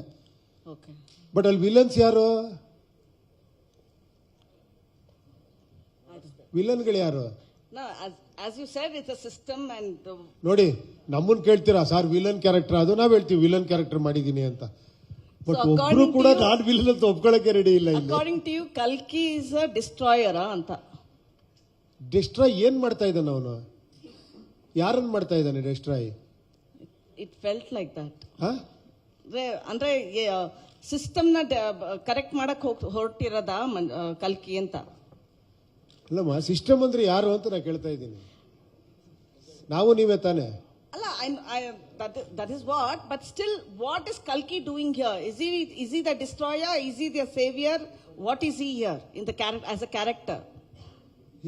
[SPEAKER 4] ಓಕೆ
[SPEAKER 1] ಬಟ್ ಅಲ್ಲಿ ವಿಲನ್ಸ್ ಯಾರು ವಿಲನ್ಗಳು ಯಾರು
[SPEAKER 4] No, as, as you said, it's a system and ಯಾರು
[SPEAKER 1] ನೋಡಿ ನಮ್ಮನ್ ಕೇಳ್ತೀರಾ ಸರ್ ವಿಲನ್ ಕ್ಯಾರೆಕ್ಟರ್ ಅದು ನಾವ್ ಹೇಳ್ತೀವಿ ವಿಲನ್ ಕ್ಯಾರೆಕ್ಟರ್ ಮಾಡಿದೀನಿ ಅಂತ. ಬಟ್ ಒಬ್ರು ಕೂಡ ನಾನ್ ವಿಲನ್ ಅಂತ ಒಪ್ಕೊಳಕ್ಕೆ ರೆಡಿ ಇಲ್ಲ
[SPEAKER 4] ಅಕಾರ್ಡಿಂಗ್ ಟು ಯು ಕಲ್ಕಿ ಇಸ್ ಅ ಡಿಸ್ಟ್ರಾಯರ್ ಅಂತ.
[SPEAKER 1] ಡಿಸ್ಟ್ರಾಯ್ ಏನ್ ಮಾಡ್ತಾ ಇದ್ದಾನೆ ಅವನು? ಯಾರನ್ನ ಮಾಡ್ತಾ ಇದ್ದಾನೆ destroy
[SPEAKER 4] it felt like that ಅಂದ್ರೆ ಸಿಸ್ಟಮ್ನ ಕರೆಕ್ಟ್ ಮಾಡಕ್ ಹೋಗ್ ಹೊರಟಿರೋದ ಕಲ್ಕಿ ಅಂತ?
[SPEAKER 1] ಅಲ್ಲಮ್ಮ ಸಿಸ್ಟಮ್ ಅಂದ್ರೆ ಯಾರು ಅಂತ ನಾ ಕೇಳ್ತಾ ಇದ್ದೀನಿ. ನಾವು ನೀವೇ ತಾನೆ?
[SPEAKER 4] ಅಲ್ಲ that is what but still what is ಕಲ್ಕಿ doing here is E is E the destroyer is E the saviour what is ಈ here in the as a character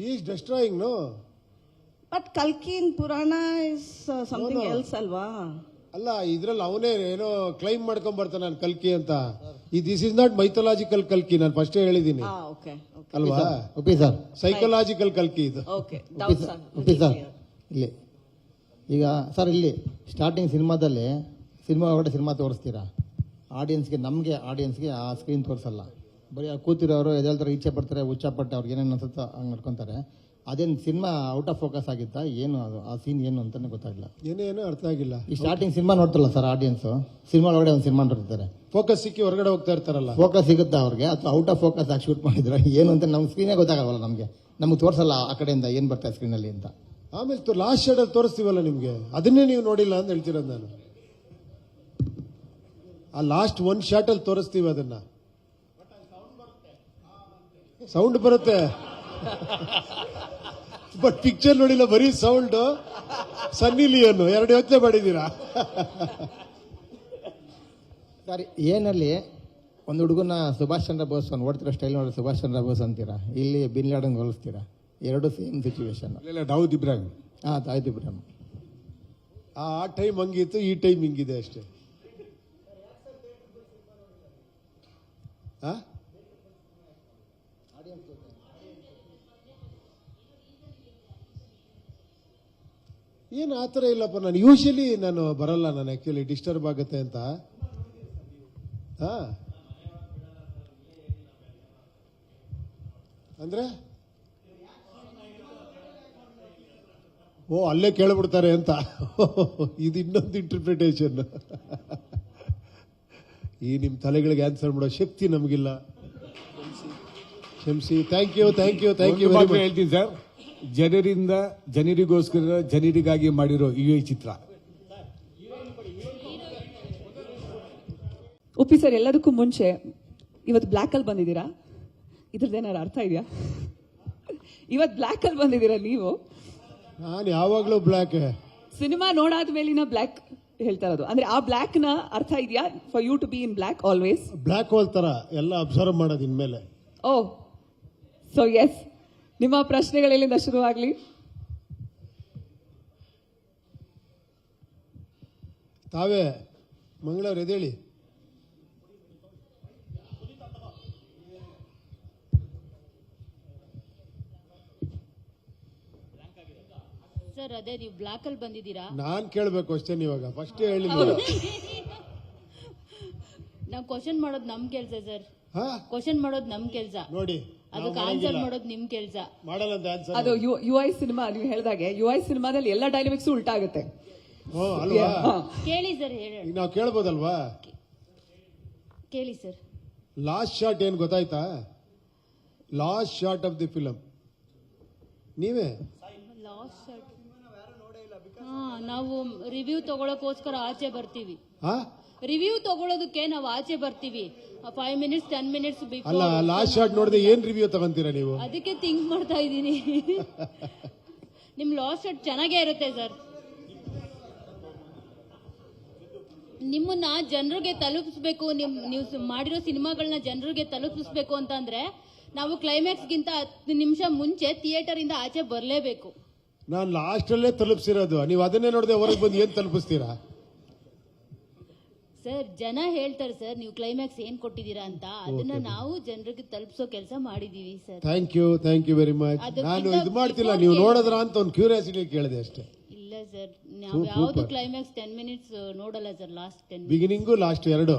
[SPEAKER 1] is destroying no
[SPEAKER 4] but ಕಲ್ಕಿ ಇನ್ ಪುರಾಣ is something
[SPEAKER 1] No, no.
[SPEAKER 4] Else ಅಲ್ವಾ
[SPEAKER 1] ಅಲ್ಲ ಇದ್ರಲ್ಲಿ ಅವನೇ ಏನೋ claim ಮಾಡ್ಕೊಂಡ್ ಬರ್ತಾನೆ ನಾನು ಕಲ್ಕಿ ಅಂತ. ಈ ದಿಸ್ ಇಸ್ ನಾಟ್ ಮೈಥಲಾಜಿಕಲ್ ಕಲ್ಕಿ ನಾನು ಫಸ್ಟ್ ಹೇಳಿದ್ದೀನಿ
[SPEAKER 4] ಹಾ ಓಕೆ ಓಕೆ
[SPEAKER 1] ಅಲ್ವಾ?
[SPEAKER 10] ಸರ್
[SPEAKER 1] ಸೈಕಲಾಜಿಕಲ್ ಕಲ್ಕಿ ಇದು.
[SPEAKER 4] Okay okay
[SPEAKER 10] sir okay sir ಇಲ್ಲಿ. ಈಗ ಸರ್ ಇಲ್ಲಿ ಸ್ಟಾರ್ಟಿಂಗ್ ಸಿನಿಮಾದಲ್ಲಿ ಸಿನಿಮಾ ಒಳಗಡೆ ಸಿನಿಮಾ ತೋರಿಸ್ತೀರಾ? ಆಡಿಯನ್ಸ್ಗೆ ನಮಗೆ ಆಡಿಯನ್ಸ್ಗೆ ಆ ಸ್ಕ್ರೀನ್ ತೋರಿಸಲ್ಲ. ಬರೀ ಆ ಕೂತಿರೋರು ಎದ್ದೇಳ್ತಾರೆ ಈಚೆ ಬರ್ತಾರೆ ಉಚ್ಚ ಪಟ್ಟೆ ಅವ್ರಿಗೆ ಏನೇನು ಅನ್ಸುತ್ತೋ ಹಂಗೆ ನಡ್ಕೊತಾರೆ. ಅದೇನು ಸಿನಿಮಾ ಔಟ್ ಆಫ್ ಫೋಕಸ್ ಆಗಿತ್ತಾ? ಏನು ಅದು ಆ ಸೀನ್ ಏನು ಅಂತಾನೆ ಗೊತ್ತಾಗಿಲ್ಲ
[SPEAKER 1] ಏನೇನು ಅರ್ಥ ಆಗಿಲ್ಲ.
[SPEAKER 10] ಈ ಸ್ಟಾರ್ಟಿಂಗ್ ಸಿನಿಮಾ ನೋಡ್ತಾರಲ್ಲ ಸರ್ ಆಡಿಯನ್ಸ್ ಸಿನಿಮಾ ಒಳಗಡೆ ಒಂದು ಸಿನಿಮಾ ನೋಡ್ತಾರೆ
[SPEAKER 1] ಫೋಕಸ್ ಸಿಕ್ಕಿ ಹೊರಗಡೆ ಹೋಗ್ತಾ ಇರ್ತಾರಲ್ಲ.
[SPEAKER 10] ಫೋಕಸ್ ಸಿಗುತ್ತಾ ಅವ್ರಿಗೆ? ಅಥವಾ ಔಟ್ ಆಫ್ ಫೋಕಸ್ ಆಗಿ ಶೂಟ್ ಮಾಡಿದ್ರೆ ಏನು ಅಂತ ನಮ್ಗೆ ಸ್ಕ್ರೀನೇ ಗೊತ್ತಾಗಲ್ಲ ನಮಗೆ. ನಮ್ಗೆ ತೋರಿಸಲ್ಲ ಆ ಕಡೆಯಿಂದ ಏನು ಬರ್ತಾ ಸ್ಕ್ರೀನಲ್ಲಿ ಅಂತ.
[SPEAKER 1] ಆಮೇಲೆ ಲಾಸ್ಟ್ ಶೇಡಲ್ಲಿ ತೋರಿಸ್ತೀವಲ್ಲ ನಿಮಗೆ. ಅದನ್ನೇ ನೀವು ನೋಡಿಲ್ಲ ಅಂತ ಹೇಳ್ತಿರೋದು ನಾನು. ಆ ಲಾಸ್ಟ್ ಒನ್ ಶಾಟಲ್ಲಿ ತೋರಿಸ್ತೀವಿ ಅದನ್ನ. ಸೌಂಡ್ ಬರುತ್ತೆ. ಬಟ್ ಪಿಕ್ಚರ್ ನೋಡಿಲ್ಲ ಬರೀ ಸೌಂಡ್ ಸನ್ನಿ ಲಿಯನ್ ಎರಡು ಯೋಚನೆ ಮಾಡಿದ್ದೀರಾ?
[SPEAKER 10] ಸರಿ ಏನಲ್ಲಿ ಒಂದು ಹುಡುಗನ ಸುಭಾಷ್ ಚಂದ್ರ ಬೋಸ್ ಅವ್ನು ಓಡ್ತಿರೋ ಸ್ಟೈಲ್ ನೋಡಿ ಸುಭಾಷ್ ಚಂದ್ರ ಬೋಸ್ ಅಂತೀರಾ? ಇಲ್ಲಿ ಬಿನ್ ಲಾಡನ್ ಹೋಲಿಸ್ತೀರಾ? ಎರಡು ಸೇಮ್ ಸಿಚುವೇಶನ್
[SPEAKER 3] ಇಲ್ಲ ದಾವೂದ್ ಇಬ್ರಾಹಿಂ
[SPEAKER 10] ಹಾಂ ತಾಯ್ತು ಇಬ್ರಾಹಿಂ
[SPEAKER 1] ಆ ಟೈಮ್ ಹಂಗಿತ್ತು ಈ ಟೈಮ್ ಹಿಂಗಿದೆ ಅಷ್ಟೇ. ಆ? ಏನು ಆ ಥರ ಇಲ್ಲಪ್ಪ ನಾನು ಯೂಶಲಿ ನಾನು ಬರಲ್ಲ ನಾನು ಆ್ಯಕ್ಚುಲಿ ಡಿಸ್ಟರ್ಬ್ ಆಗುತ್ತೆ ಅಂತ. ಹಾಂ? ಅಂದ್ರೆ? ಓ ಅಲ್ಲೇ ಕೇಳಿಬಿಡ್ತಾರೆ ಅಂತ. ಇದು ಇನ್ನೊಂದು ಇಂಟರ್ಪ್ರಿಟೇಷನ್ ಈ ನಿಮ್ಮ ತಲೆಗಳಿಗೆ ಆನ್ಸರ್ ಮಾಡೋ ಶಕ್ತಿ ನಮಗಿಲ್ಲ. ಕ್ಷಮಿಸಿ thank you thank you thank you
[SPEAKER 3] ಹೇಳ್ತೀನಿ ಸರ್. ಜನರಿಂದ ಜನರಿಗೋಸ್ಕರ ಜನರಿಗಾಗಿ ಮಾಡಿರೋ ಈ ಚಿತ್ರ.
[SPEAKER 11] ಉಪ್ಪಿ ಸರ್ ಎಲ್ಲದಕ್ಕೂ ಮುಂಚೆ ಇವತ್ತು ಬ್ಲ್ಯಾಕಲ್ಲಿ ಬಂದಿದ್ದೀರಾ? ಇದ್ರದ್ದೇನಾರು ಅರ್ಥ ಇದೆಯಾ? ಇವತ್ತು ಬ್ಲ್ಯಾಕಲ್ಲಿ ಬಂದಿದ್ದೀರಾ ನೀವು?
[SPEAKER 1] ನಾನು ಯಾವಾಗಲೂ ಬ್ಲ್ಯಾಕ್
[SPEAKER 11] ಸಿನಿಮಾ ನೋಡಾದ ಮೇಲಿನ ಬ್ಲ್ಯಾಕ್ ಹೇಳ್ತಾ ಇರೋದು. ಅಂದ್ರೆ ಆ ಬ್ಲ್ಯಾಕ್ನ ಅರ್ಥ ಇದೆಯಾ? For you to be in black always
[SPEAKER 1] black hole ತರ ಎಲ್ಲ ಅಬ್ಸರ್ವ್ ಮಾಡೋದು ಇನ್ಮೇಲೆ.
[SPEAKER 11] ಓ ಸೊ ಎಸ್ ನಿಮ್ಮ ಪ್ರಶ್ನೆಗಳಿಂದ ಶುರುವಾಗಲಿ?
[SPEAKER 1] ತಾವೇ ಮಂಗಳವ್ರ ಎದೇಳಿ
[SPEAKER 2] ಸರ್ ಅದೇ ನೀವು ಬ್ಲಾಕ್ ಅಲ್ಲಿ ಬಂದಿದ್ದೀರಾ?
[SPEAKER 1] ನಾನ್ ಕೇಳಬೇಕು ಅಷ್ಟೇ ಇವಾಗ. ಫಸ್ಟ್ ಹೇಳಿ
[SPEAKER 2] ನಾವು. ಕ್ವಶನ್ ಮಾಡೋದು ನಮ್ ಕೆಲ್ಸ ಸರ್.
[SPEAKER 1] ಹಾ?
[SPEAKER 2] ಕ್ವಶನ್ ಮಾಡೋದು ನಮ್ ಕೆಲ್ಸ.
[SPEAKER 1] ನೋಡಿ.
[SPEAKER 2] ಅದಕ್ಕೆ ಆನ್ಸರ್ ಮಾಡೋದು ನಿಮ್ ಕೆಲ್ಸ.
[SPEAKER 1] ಮಾಡಲ್ಲ ಅಂತ ಆನ್ಸರ್
[SPEAKER 11] ಅದು ಯು ಯು ಐ ಸಿನಿಮಾ ನೀವು ಹೇಳ್ದಾಗೆ ಯು ಐ ಸಿನಿಮಾದಲ್ಲಿ ಎಲ್ಲ ಡೈನಮಿಕ್ಸ್ ಉಲ್ಟಾ ಆಗುತ್ತೆ.
[SPEAKER 1] ಹ್ಞೂ ಅಲ್ವಾ?
[SPEAKER 2] ಕೇಳಿ ಸರ್ ಹೇಳಿ.
[SPEAKER 1] ಈಗ ನಾವು ಕೇಳ್ಬೋದಲ್ವಾ?
[SPEAKER 2] ಕೇಳಿ ಸರ್
[SPEAKER 1] ಲಾಸ್ಟ್ ಶಾಟ್ ಏನ್ ಗೊತ್ತಾಯ್ತಾ? Last shot of the film ನೀವೇ?
[SPEAKER 2] ಲಾಸ್ಟ್ ಹಾ ನಾವು ರಿವ್ಯೂ ತಗೊಳಕೋಸ್ಕರ ಆಚೆ ಬರ್ತೀವಿ.
[SPEAKER 1] ಹಾ?
[SPEAKER 2] ರಿವ್ಯೂ ತಗೊಳ್ಳೋದಕ್ಕೆ ನಾವು ಆಚೆ ಬರ್ತೀವಿ. ಫೈವ್ ಮಿನಿಟ್ಸ್ ಟೆನ್ ಮಿನಿಟ್ಸ್
[SPEAKER 1] ಅಲ್ಲ ಲಾಸ್ಟ್ ಶಾಟ್ ನೋಡಿದ್ರೆ ಏನ್ ರಿವ್ಯೂ ತಗೊಂತೀರಾ ನೀವು?
[SPEAKER 2] ಅದಕ್ಕೆ ಥಿಂಕ್ ಮಾಡ್ತಾ ಇದ್ದೀನಿ. ನಿಮ್ ಲಾಸ್ಟ್ ಶಾಟ್ ಚೆನ್ನಾಗೇ ಇರುತ್ತೆ ಸರ್ ನಿಮ್ಮನ್ನ ಜನರಿಗೆ ತಲುಪಿಸ್ಬೇಕು ನಿಮ್ ನೀವು ಮಾಡಿರೋ ಸಿನಿಮಾಗಳನ್ನ ಜನರಿಗೆ ತಲುಪಿಸ್ಬೇಕು ಅಂತಂದ್ರೆ ನಾವು ಕ್ಲೈಮ್ಯಾಕ್ಸ್ ಗಿಂತ ಹತ್ತು ನಿಮಿಷ ಮುಂಚೆ ಥಿಯೇಟರ್ ಇಂದ ಆಚೆ ಬರಲೇಬೇಕು.
[SPEAKER 1] ನಾನು ಲಾಸ್ಟ್ ಅಲ್ಲೇ ತಲುಪಿಸಿರೋದು. ನೀವು ಅದನ್ನೇ ನೋಡಿದೆ ಹೊರಗೆ ಬಂದು ಏನ್ ತಲುಪಿಸ್ತೀರಾ?
[SPEAKER 2] ಸರ್ ಜನ ಹೇಳ್ತಾರೆ ಸರ್ ನೀವು ಕ್ಲೈಮ್ಯಾಕ್ಸ್ ಏನ್ ಕೊಟ್ಟಿದ್ದೀರಾ ಅಂತ. ಅದನ್ನ ನಾವು ಜನರಿಗೆ ತಲುಪಿಸೋ ಕೆಲಸ ಮಾಡಿದೀವಿ sir.
[SPEAKER 1] Thank you thank you very much
[SPEAKER 2] ಅದಕ್ಕಿಂತ
[SPEAKER 1] ನಾನು ಇದು ಮಾಡ್ತಿಲ್ಲ ನೀವು. ನೋಡಿದ್ರ ಅಂತ ಒಂದು ಕ್ಯೂರಿಯಾಸಿಟಿ ಕೇಳಿದೆ ಅಷ್ಟೇ.
[SPEAKER 2] ಇಲ್ಲ ಸರ್ ನಾವು ಯಾವ್ದು ಕ್ಲೈಮ್ಯಾಕ್ಸ್ ಟೆನ್ ಮಿನಿಟ್ಸ್ ನೋಡಲ್ಲ sir last ten
[SPEAKER 1] beginning last ಎರಡು.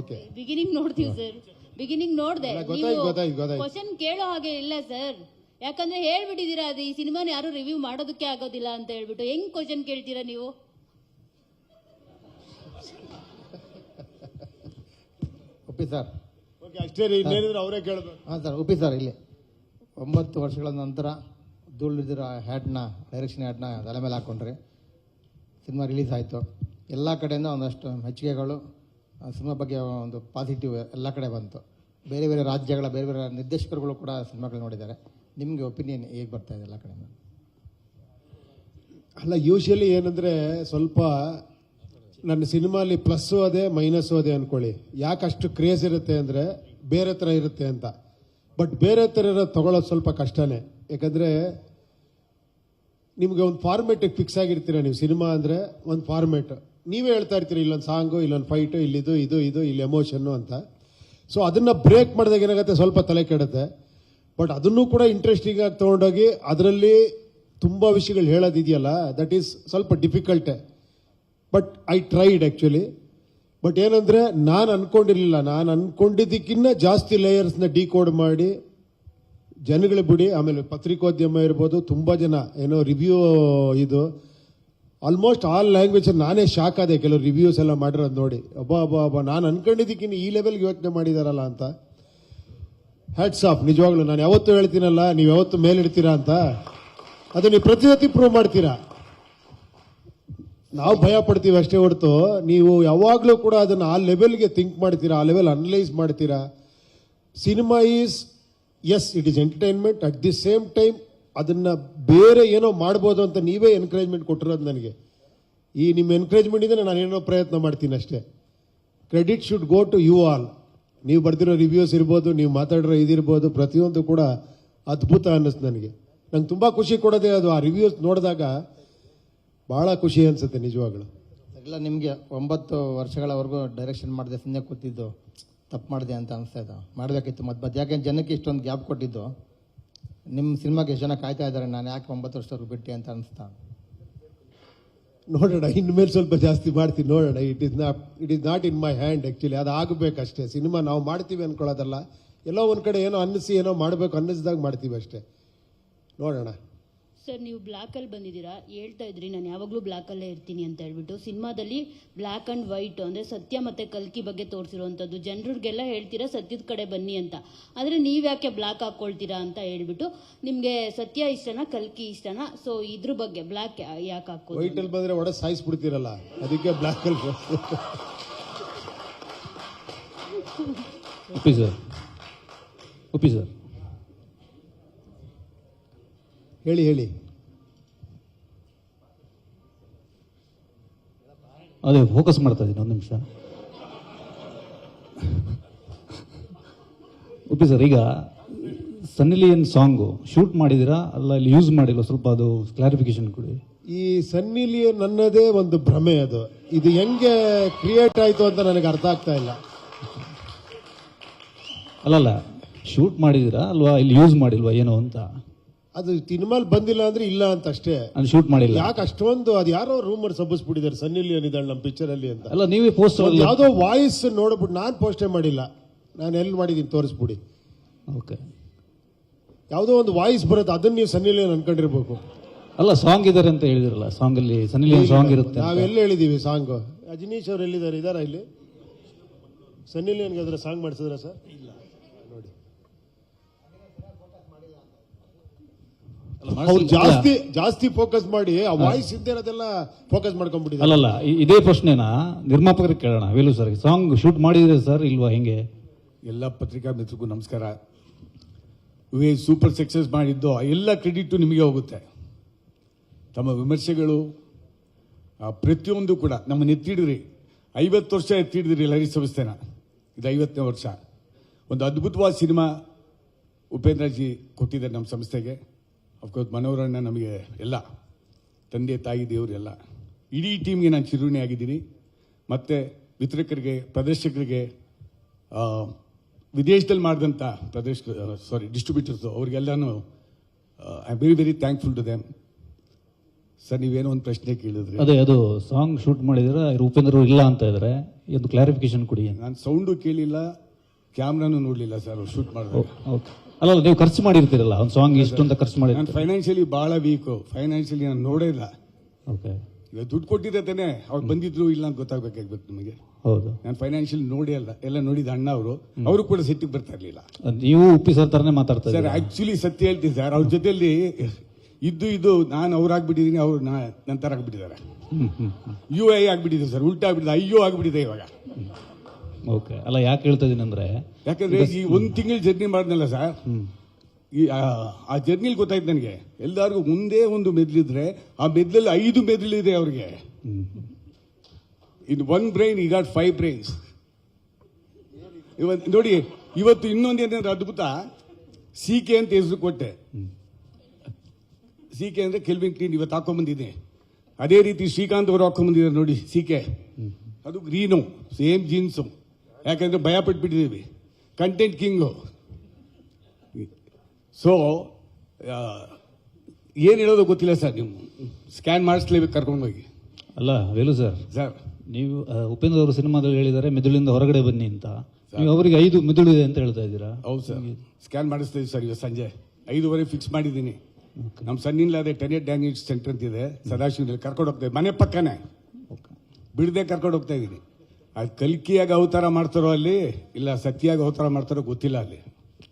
[SPEAKER 1] ಓಕೆ
[SPEAKER 2] ಬಿಗಿನಿಂಗ್ ನೋಡ್ತೀವಿ ಸರ್. ಬಿಗಿನಿಂಗ್ ನೋಡ್ದೆ.
[SPEAKER 1] ಅಲ್ಲ, ಗೊತ್ತಾಯ್ತು,
[SPEAKER 2] ನೀವು
[SPEAKER 1] ಗೊತ್ತಾಯ್ತು, ಗೊತ್ತಾಯ್ತು.
[SPEAKER 2] ಕ್ವಶನ್ ಕೇಳೋ ಹಾಗೆ ಇಲ್ಲ ಸರ್. ಯಾಕಂದ್ರೆ ಹೇಳ್ಬಿಟ್ಟಿದ್ದೀರಾ ಅದು ಈ ಸಿನಿಮಾನ ಯಾರು ರಿವ್ಯೂ ಮಾಡೋದಕ್ಕೆ ಆಗೋದಿಲ್ಲ ಅಂತ ಹೇಳ್ಬಿಟ್ಟು. ಹೆಂಗ್ ಕ್ವಶನ್ ಕೇಳ್ತೀರಾ ನೀವು?
[SPEAKER 10] ಒಪ್ಪಿ ಸರ್.
[SPEAKER 1] ಓಕೆ ಅಷ್ಟೇ ರೀ ಇನ್ನೇನಿದ್ರು ಅವರೇ ಕೇಳಬೇಕು.
[SPEAKER 10] ಹಾಂ ಸರ್ ಉಪ್ಪಿ ಸರ್ ಇಲ್ಲಿ. ಒಂಬತ್ತು ವರ್ಷಗಳ ನಂತರ ಧೂಳಿದಿರೋ ಹ್ಯಾಟ್ನ ಡೈರೆಕ್ಷನ್ ಹ್ಯಾಟ್ನ ತಲೆ ಮೇಲೆ ಹಾಕ್ಕೊಂಡ್ರಿ ಸಿನಿಮಾ ರಿಲೀಸ್ ಆಯಿತು. ಎಲ್ಲ ಕಡೆಯಿಂದ ಒಂದಷ್ಟು ಮೆಚ್ಚುಗೆಗಳು ಸಿನಿಮಾ ಬಗ್ಗೆ ಒಂದು ಪಾಸಿಟಿವ್ ಎಲ್ಲ ಕಡೆ ಬಂತು. ಬೇರೆ ಬೇರೆ ರಾಜ್ಯಗಳ ಬೇರೆ ಬೇರೆ ನಿರ್ದೇಶಕರುಗಳು ಕೂಡ ಸಿನಿಮಾಗಳು ನೋಡಿದ್ದಾರೆ. ನಿಮಗೆ ಒಪಿನಿಯನ್ ಹೇಗೆ ಬರ್ತಾ ಇದೆ ಎಲ್ಲ ಕಡೆಯಿಂದ?
[SPEAKER 1] ಅಲ್ಲ ಯೂಶಲಿ ಏನಂದರೆ ಸ್ವಲ್ಪ ನನ್ನ ಸಿನಿಮಾಲಿ ಪ್ಲಸ್ಸು ಅದೇ ಮೈನಸ್ ಅದೇ ಅನ್ಕೊಳ್ಳಿ. ಯಾಕಷ್ಟು ಕ್ರೇಜ್ ಇರುತ್ತೆ ಅಂದರೆ ಬೇರೆ ಥರ ಇರುತ್ತೆ ಅಂತ. ಬಟ್ ಬೇರೆ ಥರ ಇರೋದು ತಗೊಳ್ಳೋದು ಸ್ವಲ್ಪ ಕಷ್ಟನೇ. ಯಾಕಂದರೆ ನಿಮಗೆ ಒಂದು ಫಾರ್ಮೇಟಿಗೆ ಫಿಕ್ಸ್ ಆಗಿರ್ತೀರ ನೀವು ಸಿನಿಮಾ ಅಂದರೆ ಒಂದು ಫಾರ್ಮೇಟ್ ನೀವೇ ಹೇಳ್ತಾ ಇರ್ತೀರಿ ಇಲ್ಲೊಂದು ಸಾಂಗು ಇಲ್ಲೊಂದು ಫೈಟು ಇಲ್ಲಿದು, ಇದು ಇದು, ಇಲ್ಲಿ ಎಮೋಷನ್ನು ಅಂತ. ಸೊ ಅದನ್ನು ಬ್ರೇಕ್ ಮಾಡಿದಾಗ ಏನಾಗುತ್ತೆ? ಸ್ವಲ್ಪ ತಲೆ ಕೆಡುತ್ತೆ. ಬಟ್ ಅದನ್ನು ಕೂಡ ಇಂಟ್ರೆಸ್ಟಿಂಗ್ ಆಗಿ ತೊಗೊಂಡೋಗಿ ಅದರಲ್ಲಿ ತುಂಬ ವಿಷಯಗಳು ಹೇಳೋದಿದೆಯಲ್ಲ? ದಟ್ ಈಸ್ ಸ್ವಲ್ಪ difficult but I tried actually but ಏನಂದರೆ, ನಾನು ಅನ್ಕೊಂಡಿರ್ಲಿಲ್ಲ. ನಾನು ಅಂದ್ಕೊಂಡಿದ್ದಕ್ಕಿನ್ನ ಜಾಸ್ತಿ ಲೇಯರ್ಸ್ನ ಡಿಕೋಡ್ ಮಾಡಿ, ಜನಗಳು ಬಿಡಿ, ಆಮೇಲೆ ಪತ್ರಿಕೋದ್ಯಮ ಇರ್ಬೋದು, ತುಂಬ ಜನ, ಏನೋ ರಿವ್ಯೂ ಇದು. ಆಲ್ಮೋಸ್ಟ್ ಆಲ್ ಲ್ಯಾಂಗ್ವೇಜ್ ನಾನೇ ಶಾಕ್ ಆದೆ. ಕೆಲವು ರಿವ್ಯೂಸ್ ಎಲ್ಲ ಮಾಡಿರೋದು ನೋಡಿ. ಒಬ್ಬ ಒಬ್ಬ ಒಬ್ಬ ನಾನು ಅನ್ಕೊಂಡಿದ್ದಕ್ಕಿಂತ ಈ ಲೆವೆಲ್ಗೆ ಯೋಚನೆ ಮಾಡಿದಾರಲ್ಲ ಅಂತ. ಹ್ಯಾಟ್ಸ್ ಆಫ್ ನಿಜವಾಗ್ಲೂ, ನಾನು ಯಾವತ್ತೂ ಹೇಳ್ತೀನಲ್ಲ, ನೀವು ಯಾವತ್ತು ಮೇಲಿಡ್ತೀರಾ ಅಂತ. ಅದು ನೀವು ಪ್ರತಿಯೊತ್ತಿ ಪ್ರೂವ್ ಮಾಡ್ತೀರಾ. ನಾವು ಭಯ ಪಡ್ತೀವಿ ಅಷ್ಟೇ ಹೊರತು. ನೀವು ಯಾವಾಗಲೂ ಕೂಡ ಅದನ್ನು ಆ ಲೆವೆಲ್ಗೆ ಥಿಂಕ್ ಮಾಡ್ತೀರಾ, ಆ ಲೆವೆಲ್ ಅನಲೈಸ್ ಮಾಡ್ತೀರಾ? Cinema is as it is entertainment at the same time ಅದನ್ನು ಬೇರೆ ಏನೋ ಮಾಡ್ಬೋದು ಅಂತ ನೀವೇ ಎನ್ಕರೇಜ್ಮೆಂಟ್ ಕೊಟ್ಟಿರೋದು ನನಗೆ. ಈ ನಿಮ್ಮ ಎನ್ಕರೇಜ್ಮೆಂಟ್ ಇದ್ದರೆ ನಾನು ಏನೋ ಪ್ರಯತ್ನ ಮಾಡ್ತೀನಿ ಅಷ್ಟೇ. Credit should go to you all ನೀವು ಬರ್ತಿರೋ ರಿವ್ಯೂಸ್ ಇರ್ಬೋದು, ನೀವು ಮಾತಾಡಿರೋ ಇದಿರ್ಬೋದು ಪ್ರತಿಯೊಂದು ಕೂಡ ಅದ್ಭುತ ಅನ್ನಿಸ್ತು ನನಗೆ. ನಂಗೆ ತುಂಬ ಖುಷಿ ಕೊಡೋದೇ ಅದು. ಆ ರಿವ್ಯೂಸ್ ನೋಡಿದಾಗ ಭಾಳ ಖುಷಿ ಅನ್ಸುತ್ತೆ ನಿಜವಾಗ್ಲೂ.
[SPEAKER 10] ಎಲ್ಲ ನಿಮಗೆ ಒಂಬತ್ತು ವರ್ಷಗಳವರೆಗೂ ಡೈರೆಕ್ಷನ್ ಮಾಡಿದೆ ಸುಮ್ಮನೆ ಕೂತಿದ್ದು ತಪ್ಪು ಮಾಡಿದೆ ಅಂತ ಅನಿಸ್ತಾ ಇದ್ದ ಮಾಡಬೇಕಿತ್ತು ಮತ್ತು ಮತ್ತೆ ಯಾಕೆ ಜನಕ್ಕೆ ಇಷ್ಟೊಂದು ಗ್ಯಾಪ್ ಕೊಟ್ಟಿದ್ದು? ನಿಮ್ಮ ಸಿನಿಮಾಗೆ ಎಷ್ಟು ಜನ ಕಾಯ್ತಾ ಇದ್ದಾರೆ? ನಾನು ಯಾಕೆ ಒಂಬತ್ತು ವರ್ಷದವ್ರಿಗೆ ಬಿಟ್ಟೆ ಅಂತ ಅನಿಸ್ತಾ?
[SPEAKER 1] ನೋಡೋಣ ಇನ್ಮೇಲೆ ಸ್ವಲ್ಪ ಜಾಸ್ತಿ ಮಾಡ್ತೀನಿ ನೋಡೋಣ. It is not it is not in my hand actually ಅದು ಆಗಬೇಕಷ್ಟೇ. ಸಿನಿಮಾ ನಾವು ಮಾಡ್ತೀವಿ ಅಂದ್ಕೊಳ್ಳೋದಲ್ಲ ಎಲ್ಲೋ ಒಂದು ಕಡೆ ಏನೋ ಅನ್ನಿಸಿ ಏನೋ ಮಾಡಬೇಕು ಅನ್ನಿಸ್ದಾಗ ಮಾಡ್ತೀವಿ ಅಷ್ಟೇ. ನೋಡೋಣ.
[SPEAKER 2] ಸರ್ ನೀವು ಬ್ಲ್ಯಾಕಲ್ಲಿ ಬಂದಿದ್ದೀರಾ? ಹೇಳ್ತಾ ಇದ್ರಿ ನಾನು ಯಾವಾಗಲೂ ಬ್ಲ್ಯಾಕ್ ಅಲ್ಲೇ ಇರ್ತೀನಿ ಅಂತ ಹೇಳ್ಬಿಟ್ಟು. ಸಿನಿಮಾದಲ್ಲಿ ಬ್ಲ್ಯಾಕ್ ಅಂಡ್ ವೈಟ್ ಅಂದ್ರೆ ಸತ್ಯ ಮತ್ತೆ ಕಲ್ಕಿ ಬಗ್ಗೆ ತೋರಿಸಿರುವಂಥದ್ದು. ಜನರಿಗೆಲ್ಲ ಹೇಳ್ತೀರಾ ಸತ್ಯದ ಕಡೆ ಬನ್ನಿ ಅಂತ. ಆದರೆ ನೀವ್ಯಾಕೆ ಬ್ಲ್ಯಾಕ್ ಹಾಕೊಳ್ತೀರಾ ಅಂತ ಹೇಳ್ಬಿಟ್ಟು ನಿಮಗೆ ಸತ್ಯ ಇಷ್ಟನಾ ಕಲ್ಕಿ ಇಷ್ಟನಾ? ಸೊ ಇದ್ರ ಬಗ್ಗೆ ಬ್ಲ್ಯಾಕ್ ಯಾಕೆ ಹಾಕೋದು?
[SPEAKER 1] ವೈಟಲ್ಲಿ ಬಂದರೆ ಒಡೆ ಸಾಯಿಸ್ಬಿಡ್ತೀರಲ್ಲ ಅದಕ್ಕೆ ಬ್ಲ್ಯಾಕಲ್ಲಿ
[SPEAKER 7] ಒಪ್ಪಿ ಸರ್. ಒಪ್ಪಿ ಸರ್.
[SPEAKER 1] ಹೇಳಿ ಹೇಳಿ.
[SPEAKER 7] ಅದೇ ಫೋಕಸ್ ಮಾಡ್ತಾ ಇದ್ದೀನಿ ಒಂದು ನಿಮಿಷ. ಓಕೆ ಸರ್ ಈಗ ಸನ್ನಿಲಿಯನ್ ಸಾಂಗು ಶೂಟ್ ಮಾಡಿದಿರಾ ಅಲ್ಲ ಇಲ್ಲಿ ಯೂಸ್ ಮಾಡಿಲ್ಲ ಸ್ವಲ್ಪ ಅದು ಕ್ಲಾರಿಫಿಕೇಶನ್ ಕೊಡಿ.
[SPEAKER 1] ಈ ಸನ್ನಿಲಿಯನ್ ನನ್ನದೇ ಒಂದು ಭ್ರಮೆ ಅದು. ಇದು ಹೆಂಗೆ ಕ್ರಿಯೇಟ್ ಆಯಿತು ಅಂತ ನನಗೆ ಅರ್ಥ ಆಗ್ತಾ ಇಲ್ಲ.
[SPEAKER 7] ಅಲ್ಲಲ್ಲ ಶೂಟ್ ಮಾಡಿದಿರಾ ಅಲ್ವಾ ಇಲ್ಲಿ ಯೂಸ್ ಮಾಡಿಲ್ವಾ ಏನೋ ಅಂತ?
[SPEAKER 1] ಅದು ಸಿನಿಮಾಲ್ ಬಂದಿಲ್ಲ ಅಂದ್ರೆ ಇಲ್ಲ ಅಂತ ಅಷ್ಟೇ.
[SPEAKER 7] ಶೂಟ್ ಮಾಡಿಲ್ಲ.
[SPEAKER 1] ಯಾಕೆ ಅಷ್ಟೊಂದು ಅದು ಯಾರೋ ರೂಮರ್ ಸಬ್ಬಿಸ್ಬಿಟ್ಟಿದ್ದಾರೆ ಲಿಯೋನ್ ಇದ್ದಾಳೆ ನಮ್ಮ ಪಿಕ್ಚರ್ ಅಲ್ಲಿ ಅಂತ.
[SPEAKER 7] ಅಲ್ಲ ನೀವೇ ಪೋಸ್ಟ್
[SPEAKER 1] ಯಾವುದೋ ಯಾವ್ದೋ ವಾಯ್ಸ್ ನೋಡ್ಬಿಟ್ಟು ನಾನು ಪೋಸ್ಟೇ ಮಾಡಿಲ್ಲ. ನಾನು ಎಲ್ಲಿ ಮಾಡಿದ್ದೀನಿ ತೋರಿಸ್ಬಿಡಿ.
[SPEAKER 7] ಓಕೆ
[SPEAKER 1] ಯಾವುದೋ ಒಂದು ವಾಯ್ಸ್ ಬರುತ್ತೆ ಅದನ್ನ ನೀವು ಸನ್ನಿ ಲಿಯೋನ್ ಅನ್ಕೊಂಡಿರ್ಬೇಕು.
[SPEAKER 7] ಅಲ್ಲ ಸಾಂಗ್ ಇದಾರೆ ಅಂತ ಹೇಳಿದ್ರಲ್ಲ ಸಾಂಗ್ ಅಲ್ಲಿ ಸನ್ನಿಲಿಯನ್ ಸಾಂಗ್ ಇರುತ್ತೆ.
[SPEAKER 1] ನಾವೆಲ್ಲ ಹೇಳಿದೀವಿ ಸಾಂಗ್ ಅಜನೀಶ್ ಅವ್ರು ಎಲ್ಲಿದ್ದಾರೆ? ಇದಾರ ಇಲ್ಲಿ? ಸನ್ನಿ ಲಿಯೋನ್ಗೆ ಅದರ ಸಾಂಗ್ ಮಾಡಿಸಿದ್ರ ಸರ್ ಇಲ್ಲ. ಅವ್ರು ಜಾಸ್ತಿ ಜಾಸ್ತಿ ಫೋಕಸ್ ಮಾಡಿ ಆ ವಾಯ್ಸ್ ಇದ್ದೇ ಇರೋದೆಲ್ಲ ಫೋಕಸ್ ಮಾಡ್ಕೊಂಡ್ಬಿಟ್ಟಿದ್ದಾರೆ.
[SPEAKER 7] ಅಲ್ಲಲ್ಲ ಇ- ಇದೇ ಪ್ರಶ್ನೆನ? ನಿರ್ಮಾಪಕರಿಗೆ ಕೇಳೋಣ ವೇಲು ಸರ್ ಸಾಂಗ್ ಶೂಟ್ ಮಾಡಿದ್ರೆ ಸರ್ ಇಲ್ವಾ ಹೆಂಗೆ?
[SPEAKER 3] ಎಲ್ಲ ಪತ್ರಿಕಾ ಮಿತ್ರಕ್ಕೂ ನಮಸ್ಕಾರ. ಇವೇ ಸೂಪರ್ ಸಕ್ಸಸ್ ಮಾಡಿದ್ದು ಆ ಎಲ್ಲ ಕ್ರೆಡಿಟು ನಿಮಗೆ ಹೋಗುತ್ತೆ. ತಮ್ಮ ವಿಮರ್ಶೆಗಳು ಆ ಪ್ರತಿಯೊಂದು ಕೂಡ ನಮ್ಮನ್ನು ಎತ್ತಿಡಿದ್ರಿ. ಐವತ್ತು ವರ್ಷ ಎತ್ತಿಡಿದ್ರಿ ಲಹರಿ ಸಂಸ್ಥೆನ. ಇದು ಐವತ್ತನೇ ವರ್ಷ. ಒಂದು ಅದ್ಭುತವಾದ ಸಿನಿಮಾ ಉಪೇಂದ್ರಜಿ ಕೊಟ್ಟಿದ್ದಾರೆ ನಮ್ಮ ಸಂಸ್ಥೆಗೆ. ಅಫ್ಕೋರ್ಸ್ ಮನೋರಣ್ಣ ನಮಗೆ ಎಲ್ಲ ತಂದೆ ತಾಯಿ ದೇವರು ಎಲ್ಲ ಇಡೀ ಟೀಮ್ಗೆ ನಾನು ಚಿರುಣಿ ಆಗಿದ್ದೀನಿ. ಮತ್ತು ವಿತರಕರಿಗೆ ಪ್ರದರ್ಶಕರಿಗೆ ವಿದೇಶದಲ್ಲಿ ಮಾಡಿದಂಥ ಪ್ರದೇಶ sorry distributors ಅವ್ರಿಗೆಲ್ಲನೂ I am very very thankful to them sir ನೀವೇನೋ ಒಂದು ಪ್ರಶ್ನೆ ಕೇಳಿದ್ರಿ.
[SPEAKER 12] ಅದೇ ಅದು ಸಾಂಗ್ ಶೂಟ್ ಮಾಡಿದ್ರೆ ಉಪೇಂದ್ರ ಅವ್ರು ಇಲ್ಲ ಅಂತ ಇದ್ದಾರೆ ಒಂದು ಕ್ಲಾರಿಫಿಕೇಶನ್ ಕೊಡಿ
[SPEAKER 3] ನಾನು ಸೌಂಡು ಕೇಳಿಲ್ಲ. ಕ್ಯಾಮ್ರಾನು ನೋಡ್ಲಿಲ್ಲ ಸರ್ ಅವ್ರು ಶೂಟ್ ಮಾಡಿದ್ರು
[SPEAKER 12] ಅಲ್ಲ ಅಲ್ಲ, ನೀವು ಖರ್ಚು ಮಾಡಿರ್ತೀರಲ್ಲ? ಒಂದು ಸಾಂಗ್ ಇಷ್ಟು ಅಂತ ಖರ್ಚು
[SPEAKER 3] ನಾನು
[SPEAKER 12] ಮಾಡಿರ್ತೀರ?
[SPEAKER 3] ಫೈನಾನ್ಷಿಯಲಿ ಭಾಳ ವೀಕು ಫೈನಾನ್ಷಿಯಲಿ ನಾನು ನೋಡೇ ಇಲ್ಲ.
[SPEAKER 12] ಓಕೆ.
[SPEAKER 3] ಇವಾಗ ದುಡ್ಡು ಕೊಟ್ಟಿದ್ದೆ ತಾನೆ ಅವ್ರು ಬಂದಿದ್ರು ಇಲ್ಲ ಅಂತ ಗೊತ್ತಾಗಬೇಕಾಗ್ಬೇಕು ನಿಮಗೆ.
[SPEAKER 12] ಹೌದು.
[SPEAKER 3] ನಾನು ಫೈನಾನ್ಷಿಯಲ್ ನೋಡಿ ಅಲ್ಲ ಎಲ್ಲ ನೋಡಿದ ಅಣ್ಣ ಅವರು ಅವರು ಕೂಡ ಸಿಟ್ಟಿಗೆ ಬರ್ತಾ ಇರಲಿಲ್ಲ.
[SPEAKER 12] ನೀವು ಉಪ್ಪಿ ಸರ್ ತರನೇ ಮಾತಾಡ್ತಾ
[SPEAKER 3] ಸರ್
[SPEAKER 12] ಇದ್ದೀರಾ?
[SPEAKER 3] ಆಕ್ಚುಲಿ ಸತ್ಯ ಹೇಳ್ತೀನಿ ಸರ್ ಅವ್ರ ಜೊತೆಯಲ್ಲಿ ಇದ್ದು ಇದು ನಾನು ಅವ್ರಾಗ್ಬಿಟ್ಟಿದ್ದೀನಿ ಅವ್ರು ನಾ ನಂತರ ಆಗ್ಬಿಟ್ಟಿದ್ದಾರೆ.
[SPEAKER 12] ಹ್ಮ್ ಹ್ಮ್ ಹ್ಮ್.
[SPEAKER 3] ಯು ಐ ಆಗ್ಬಿಟ್ಟಿದೆ ಸರ್ ಉಲ್ಟಾ ಆಗ್ಬಿಟ್ಟಿದೆ ಅಯ್ಯೋ ಆಗ್ಬಿಟ್ಟಿದೆ ಇವಾಗ.
[SPEAKER 12] ಓಕೆ. ಅಲ್ಲ ಯಾಕೆ ಹೇಳ್ತಾ ಇದೀನಿ ಅಂದ್ರೆ
[SPEAKER 3] ಯಾಕಂದ್ರೆ ಈ ಒಂದು ತಿಂಗಳು ಜರ್ನಿ ಮಾಡಿದ್ನಲ್ಲ ಸರ್? ಈ ಆ- ಜರ್ನಿಲಿ ಗೊತ್ತಾಯ್ತು ನನಗೆ. ಎಲ್ಲರಿಗೂ ಮುಂದೆ ಒಂದು ಮೆದ್ಲಿದ್ರೆ ಆ ಮೆದ್ಲಲ್ಲಿ ಐದು ಮೆದ್ಲಿದೆ ಅವ್ರಿಗೆ. In one brain he got five brains ಇವತ್ತು ನೋಡಿ ಇವತ್ತು ಇನ್ನೊಂದು ಏನಂದ್ರೆ ಅದ್ಭುತ. ಸಿ ಕೆ ಅಂತ ಹೆಸರು ಕೊಟ್ಟೆ. ಸಿ ಕೆ ಅಂದ್ರೆ ಕೆಲ್ವಿನ್ ಕ್ಲೀನ್ ಇವತ್ತು ಹಾಕೊಂಡ್ಬಂದಿದೆ ಅದೇ ರೀತಿ ಶ್ರೀಕಾಂತ್ ಅವರು ಹಾಕೊಂಡ್ಬಂದಿದ್ದಾರೆ ನೋಡಿ ಸಿ ಕೆ ಅದು ಗ್ರೀನು ಸೇಮ್ ಜೀನ್ಸು ಯಾಕಂದ್ರೆ ಭಯ ಪಟ್ಬಿಟ್ಟಿದ್ದೀವಿ ಕಂಟೆಂಟ್ ಕಿಂಗು ಸೊ ಏನು ಹೇಳೋದು ಗೊತ್ತಿಲ್ಲ ಸರ್ ನೀವು ಸ್ಕ್ಯಾನ್ ಮಾಡಿಸ್ಲೇಬೇಕು ಕರ್ಕೊಂಡೋಗಿ.
[SPEAKER 12] ಅಲ್ಲ ವೇಲು ಸರ್
[SPEAKER 3] ಸರ್
[SPEAKER 12] ನೀವು ಉಪೇಂದ್ರ ಅವರು ಸಿನಿಮಾದಲ್ಲಿ ಹೇಳಿದ್ದಾರೆ ಮೆದುಳಿಂದ ಹೊರಗಡೆ ಬನ್ನಿ ಅಂತ. ನೀವು ಅವರಿಗೆ ಐದು ಮೆದುಳು ಇದೆ ಅಂತ ಹೇಳ್ತಾ ಇದ್ದೀರಾ?
[SPEAKER 3] ಹೌದು ಸರ್ ಸ್ಕ್ಯಾನ್ ಮಾಡಿಸ್ತೀವಿ ಸರ್ ಇವತ್ತು ಸಂಜೆ. ಐದುವರೆಗೆ ಫಿಕ್ಸ್ ಮಾಡಿದ್ದೀನಿ. ನಮ್ಮ ಸಣ್ಣಿಲ್ಲ ಅದೇ ಟೆನೆಟ್ ಡ್ಯಾಮೇಜ್ ಸೆಂಟರ್ ಅಂತಿದೆ. ಸದಾಶಿವನಲ್ಲಿ ಕರ್ಕೊಂಡು ಹೋಗ್ತಾ ಮನೆ ಪಕ್ಕನೇ. ಬಿಡದೆ ಕರ್ಕೊಂಡು ಹೋಗ್ತಾ ಇದ್ದೀನಿ. ಅದು ಕಲ್ಕಿಯಾಗಿ ಅವತಾರ ಮಾಡ್ತಾರೋ ಅಲ್ಲಿ ಇಲ್ಲ ಸತ್ಯಾಗಿ ಅವತಾರ ಮಾಡ್ತಾರೋ ಗೊತ್ತಿಲ್ಲ ಅಲ್ಲಿ.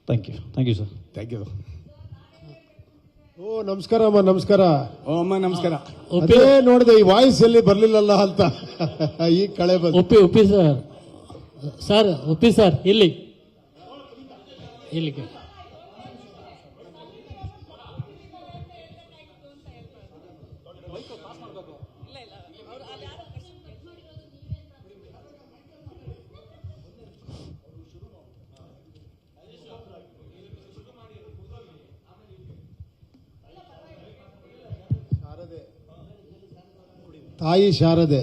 [SPEAKER 12] Thank you thank you sir
[SPEAKER 3] thank you
[SPEAKER 1] ಓ ನಮಸ್ಕಾರ ಅಮ್ಮ ನಮಸ್ಕಾರ.
[SPEAKER 3] ಓ ಅಮ್ಮ ನಮಸ್ಕಾರ.
[SPEAKER 1] ಅದೇ ನೋಡಿದೆ ಈ ವಾಯ್ಸ್ ಎಲ್ಲಿ ಬರ್ಲಿಲ್ಲಲ್ಲ ಅಂತ. ಈ ಕಳೆ ಬಂದು
[SPEAKER 13] ಒಪ್ಪಿ ಉಪ್ಪಿ ಸರ್ ಸರ್ ಒಪ್ಪಿ ಸರ್ ಇಲ್ಲಿ. ಇಲ್ಲಿಗೆ
[SPEAKER 1] ತಾಯಿ ಶಾರದೆ.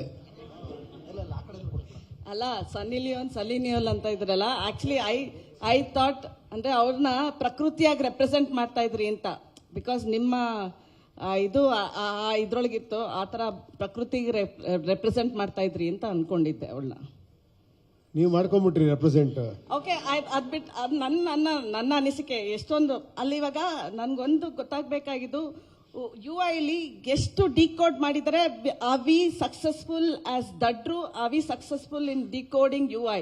[SPEAKER 4] ಅಲ್ಲ ಸನ್ನಿ ಲಿಯೋನ್ ಸಲಿ ನಿಯೋಲ್ ಅಂತ ಇದ್ರಲ್ಲ ಆಕ್ಚುಲಿ ಐ ಐ ಥಾಟ್ ಅಂದ್ರೆ ಅವ್ರನ್ನ ಪ್ರಕೃತಿಯಾಗಿ ರೆಪ್ರೆಸೆಂಟ್ ಮಾಡ್ತಾ ಇದ್ರಿ ಅಂತ. ಬಿಕಾಸ್ ನಿಮ್ಮ ಇದು ಇದ್ರೊಳಗಿತ್ತು ಆ ಥರ ಪ್ರಕೃತಿಗೆ ರೆಪ್ರೆಸೆಂಟ್ ಮಾಡ್ತಾ ಇದ್ರಿ ಅಂತ ಅನ್ಕೊಂಡಿದ್ದೆ ಅವಳನ್ನ
[SPEAKER 1] ನೀವು ಮಾಡ್ಕೊಂಬಿಟ್ರಿ ರೆಪ್ರೆಸೆಂಟ್
[SPEAKER 4] ಓಕೆ ಅದ್ ಬಿಟ್ಟು ಅದು ನನ್ನ ನನ್ನ ನನ್ನ ಅನಿಸಿಕೆ ಎಷ್ಟೊಂದು ಅಲ್ಲಿ ಇವಾಗ ನನ್ಗೊಂದು ಗೊತ್ತಾಗ್ಬೇಕಾಗಿದ್ದು ಯು ಐಲಿ ಎಷ್ಟು ಡಿಕೋಡ್ ಮಾಡಿದರೆ are we successful as ದಡ್ರು are we successful in decoding U I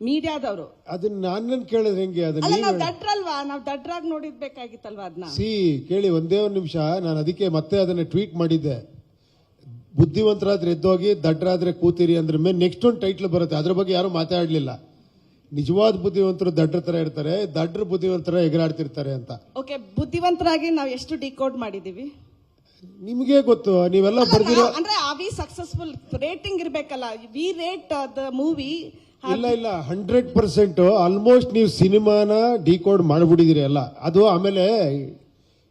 [SPEAKER 4] ಮೀಡಿಯಾದವರು.
[SPEAKER 1] ಅದನ್ನ ನಾನು ಕೇಳಿದ್ರೆ ಹೆಂಗೆ? ಅದನ್ನ
[SPEAKER 4] ಅಲ್ಲ ನಾವು
[SPEAKER 1] ನೀವು
[SPEAKER 4] ದಡ್ರಲ್ವಾ? ನಾವು ದಡ್ರಾಗಿ ನೋಡಿದ್ಬೇಕಾಗಿತ್ತಲ್ವಾ ಅದನ್ನ
[SPEAKER 1] ಸಿ ಕೇಳಿ ಒಂದೇ ಒಂದು ನಿಮಿಷ. ನಾನು ಅದಕ್ಕೆ ಮತ್ತೆ ಅದನ್ನ ಟ್ವೀಟ್ ಮಾಡಿದ್ದೆ. ಬುದ್ಧಿವಂತರಾದ್ರೆ ಎದ್ದೋಗಿ ದಡ್ರಾದ್ರೆ ಕೂತಿರಿ ಅಂದ್ರೆ ಮೇಲೆ ನೆಕ್ಸ್ಟ್ ಒಂದು ಟೈಟ್ಲ್ ಬರುತ್ತೆ. ಅದ್ರ ಬಗ್ಗೆ ಯಾರು ಮಾತಾಡಲಿಲ್ಲ. ನಿಜವಾದ ಬುದ್ಧಿವಂತರು ದಡ್ರ ತರ ಇರ್ತಾರೆ ದಡ್ರ ಬುದ್ಧಿವಂತರ ಎಗರಾಡ್ತಿರ್ತಾರೆ ಅಂತ.
[SPEAKER 4] ಓಕೆ ಬುದ್ಧಿವಂತರಾಗಿ ನಾವು ಎಷ್ಟು ಡಿಕೋಡ್ ಮಾಡಿದೀವಿ?
[SPEAKER 1] ನಿಮಗೆ ಗೊತ್ತು ನೀವೆಲ್ಲ ಬರ್ದಿರೋ
[SPEAKER 4] ಅಂದ್ರೆ ಆ ವಿ ಸಕ್ಸಸ್ಫುಲ್ ರೇಟಿಂಗ್ ಇರ್ಬೇಕಲ್ಲ ವಿ ರೇಟ್ ದ ಮೂವಿ
[SPEAKER 1] ಇಲ್ಲ ಇಲ್ಲ ಹಂಡ್ರೆಡ್ ಪರ್ಸೆಂಟ್ ಆಲ್ಮೋಸ್ಟ್ ನೀವು ಸಿನಿಮಾನ ಡಿಕೋಡ್ ಮಾಡಿಬಿಟ್ಟಿದ್ದೀರಿ ಎಲ್ಲ. ಅದು ಆಮೇಲೆ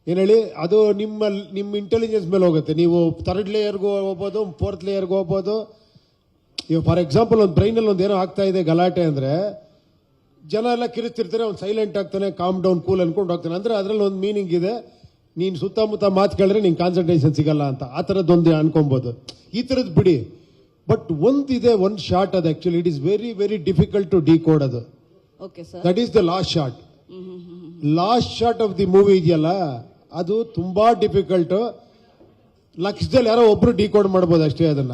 [SPEAKER 1] ಏನ್ ಹೇಳಿ ಅದು ನಿಮ್ಮ ನಿಮ್ಮ ಇಂಟೆಲಿಜೆನ್ಸ್ ಮೇಲೆ ಹೋಗುತ್ತೆ. ನೀವು ಥರ್ಡ್ ಲೇಯರ್ಗೂ ಹೋಗ್ಬೋದು ಫೋರ್ತ್ ಲೇಯರ್ಗೂ ಹೋಗ್ಬೋದು. ಇವಾಗ ಫಾರ್ ಎಕ್ಸಾಂಪಲ್ ಒಂದು ಬ್ರೈನಲ್ಲಿ ಒಂದು ಏನೋ ಆಗ್ತಾ ಇದೆ ಗಲಾಟೆ ಅಂದ್ರೆ ಜನ ಎಲ್ಲ ಕಿರಿತಿರ್ತಾರೆ ಅವ್ನು ಸೈಲೆಂಟ್ ಆಗ್ತಾನೆ ಕಾಮ್ ಡೌನ್ ಕೂಲ್ ಅನ್ಕೊಂಡು ಹೋಗ್ತಾನೆ. ಅಂದ್ರೆ ಅದರಲ್ಲಿ ಒಂದು ಮೀನಿಂಗ್ ಇದೆ. ನೀನು ಸುತ್ತಮುತ್ತ ಮಾತು ಕೇಳಿದ್ರೆ ನಿಂಗೆ ಕಾನ್ಸಂಟ್ರೇಷನ್ ಸಿಗಲ್ಲ ಅಂತ. ಆ ಥರದ್ದೊಂದು ಅನ್ಕೊಬೋದು. ಈ ಥರದ್ದು ಬಿಡಿ. ಬಟ್ ಒಂದಿದೆ ಒಂದು ಶಾರ್ಟ್ ಅದು actually it is very very difficult to decode ಅದು that is the last short last short of the movie ಇದೆಯಲ್ಲ ಅದು ತುಂಬಾ ಡಿಫಿಕಲ್ಟ್ ಲಕ್ಷದಲ್ಲಿ ಯಾರೋ ಒಬ್ರು ಡಿ ಕೋಡ್ ಮಾಡ್ಬೋದು ಅಷ್ಟೇ ಅದನ್ನ.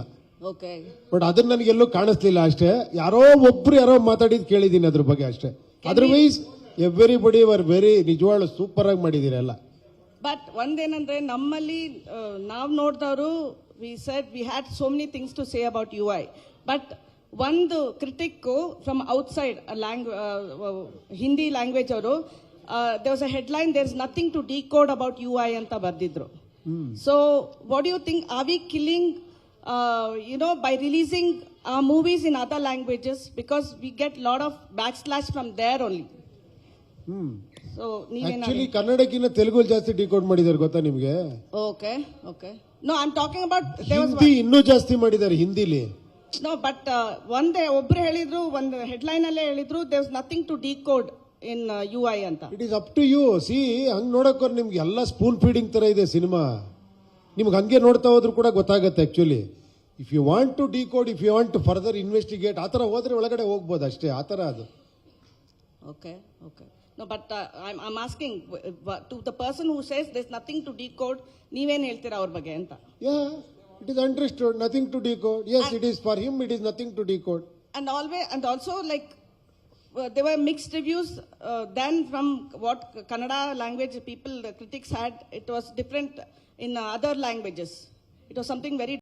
[SPEAKER 1] ಬಟ್ ಅದನ್ನ ನನಗೆಲ್ಲೂ ಕಾಣಿಸ್ಲಿಲ್ಲ ಅಷ್ಟೇ. ಯಾರೋ ಒಬ್ರು ಯಾರೋ ಮಾತಾಡಿದ್ ಕೇಳಿದೀನಿ ಅದ್ರ ಬಗ್ಗೆ ಅಷ್ಟೇ. ಅದರ್ವೈಸ್ ಎವ್ರಿಬಡಿ ವರ್ ವೆರಿ ನಿಜವಾಗ್ಲು ಸೂಪರ್ ಆಗಿ ಮಾಡಿದೀರ ಎಲ್ಲ.
[SPEAKER 4] ಬಟ್ ಒಂದೇನಂದ್ರೆ ನಮ್ಮಲ್ಲಿ ನಾವು ನೋಡಿದವರು we said we had so many things to say about U I but ಒಂದು critic from outside lang Hindi language ಅವರು they was a headline there is nothing to decode about U I ಅಂತ ಬರ್ದಿದ್ರು. So what you think are we killing you know by releasing movies in other languages because we get lot of backlash from there only so ನೀವೇನಾದ್ರು
[SPEAKER 1] actually ಕನ್ನಡಕ್ಕಿಂತ ತೆಲುಗು ಜಾಸ್ತಿ ಡಿ ಮಾಡಿದ್ದಾರೆ ಗೊತ್ತಾ ನಿಮ್ಗೆ?
[SPEAKER 4] Okay, okay. No, I'm talking about there was
[SPEAKER 1] Hindi ಇನ್ನೂ ಜಾಸ್ತಿ ಮಾಡಿದ್ದಾರೆ ಹಿಂದಿಲಿ.
[SPEAKER 4] ನೋ ಬಟ್ ಒಂದೇ ಒಬ್ರು ಹೇಳಿದ್ರು ಒಂದು ಹೆಡ್ಲೈನ್ ಅಲ್ಲೇ ಹೇಳಿದ್ರು there nothing to decode in U I ಅಂತ.
[SPEAKER 1] It is up to you see ಹಂಗ್ ನೋಡೋಕೆ ನಿಮ್ಗೆ ಎಲ್ಲ ಸ್ಪೂನ್ ಫೀಡಿಂಗ್ ತರ ಇದೆ ಸಿನಿಮಾ. ನಿಮ್ಗೆ ಹಂಗೆ ನೋಡ್ತಾ ಹೋದ್ರು ಕೂಡ ಗೊತ್ತಾಗುತ್ತೆ actually if you want to decode if you want to further investigate ಆ ಥರ ಹೋದ್ರೆ ಒಳಗಡೆ ಹೋಗ್ಬೋದು ಅಷ್ಟೇ ಆ ಥರ ಅದು
[SPEAKER 4] okay okay no but I am asking to the person who says this nothing to decode ನೀವೇನು ಹೇಳ್ತೀರಾ ಅವ್ರ ಬಗ್ಗೆ ಅಂತ?
[SPEAKER 1] Yeah it is understood nothing to decode as it is for him it is nothing to decode
[SPEAKER 4] and always and also like there were mixed reviews uh, than from what kannada language people the critics had. It was different in uh, other languages. It was something very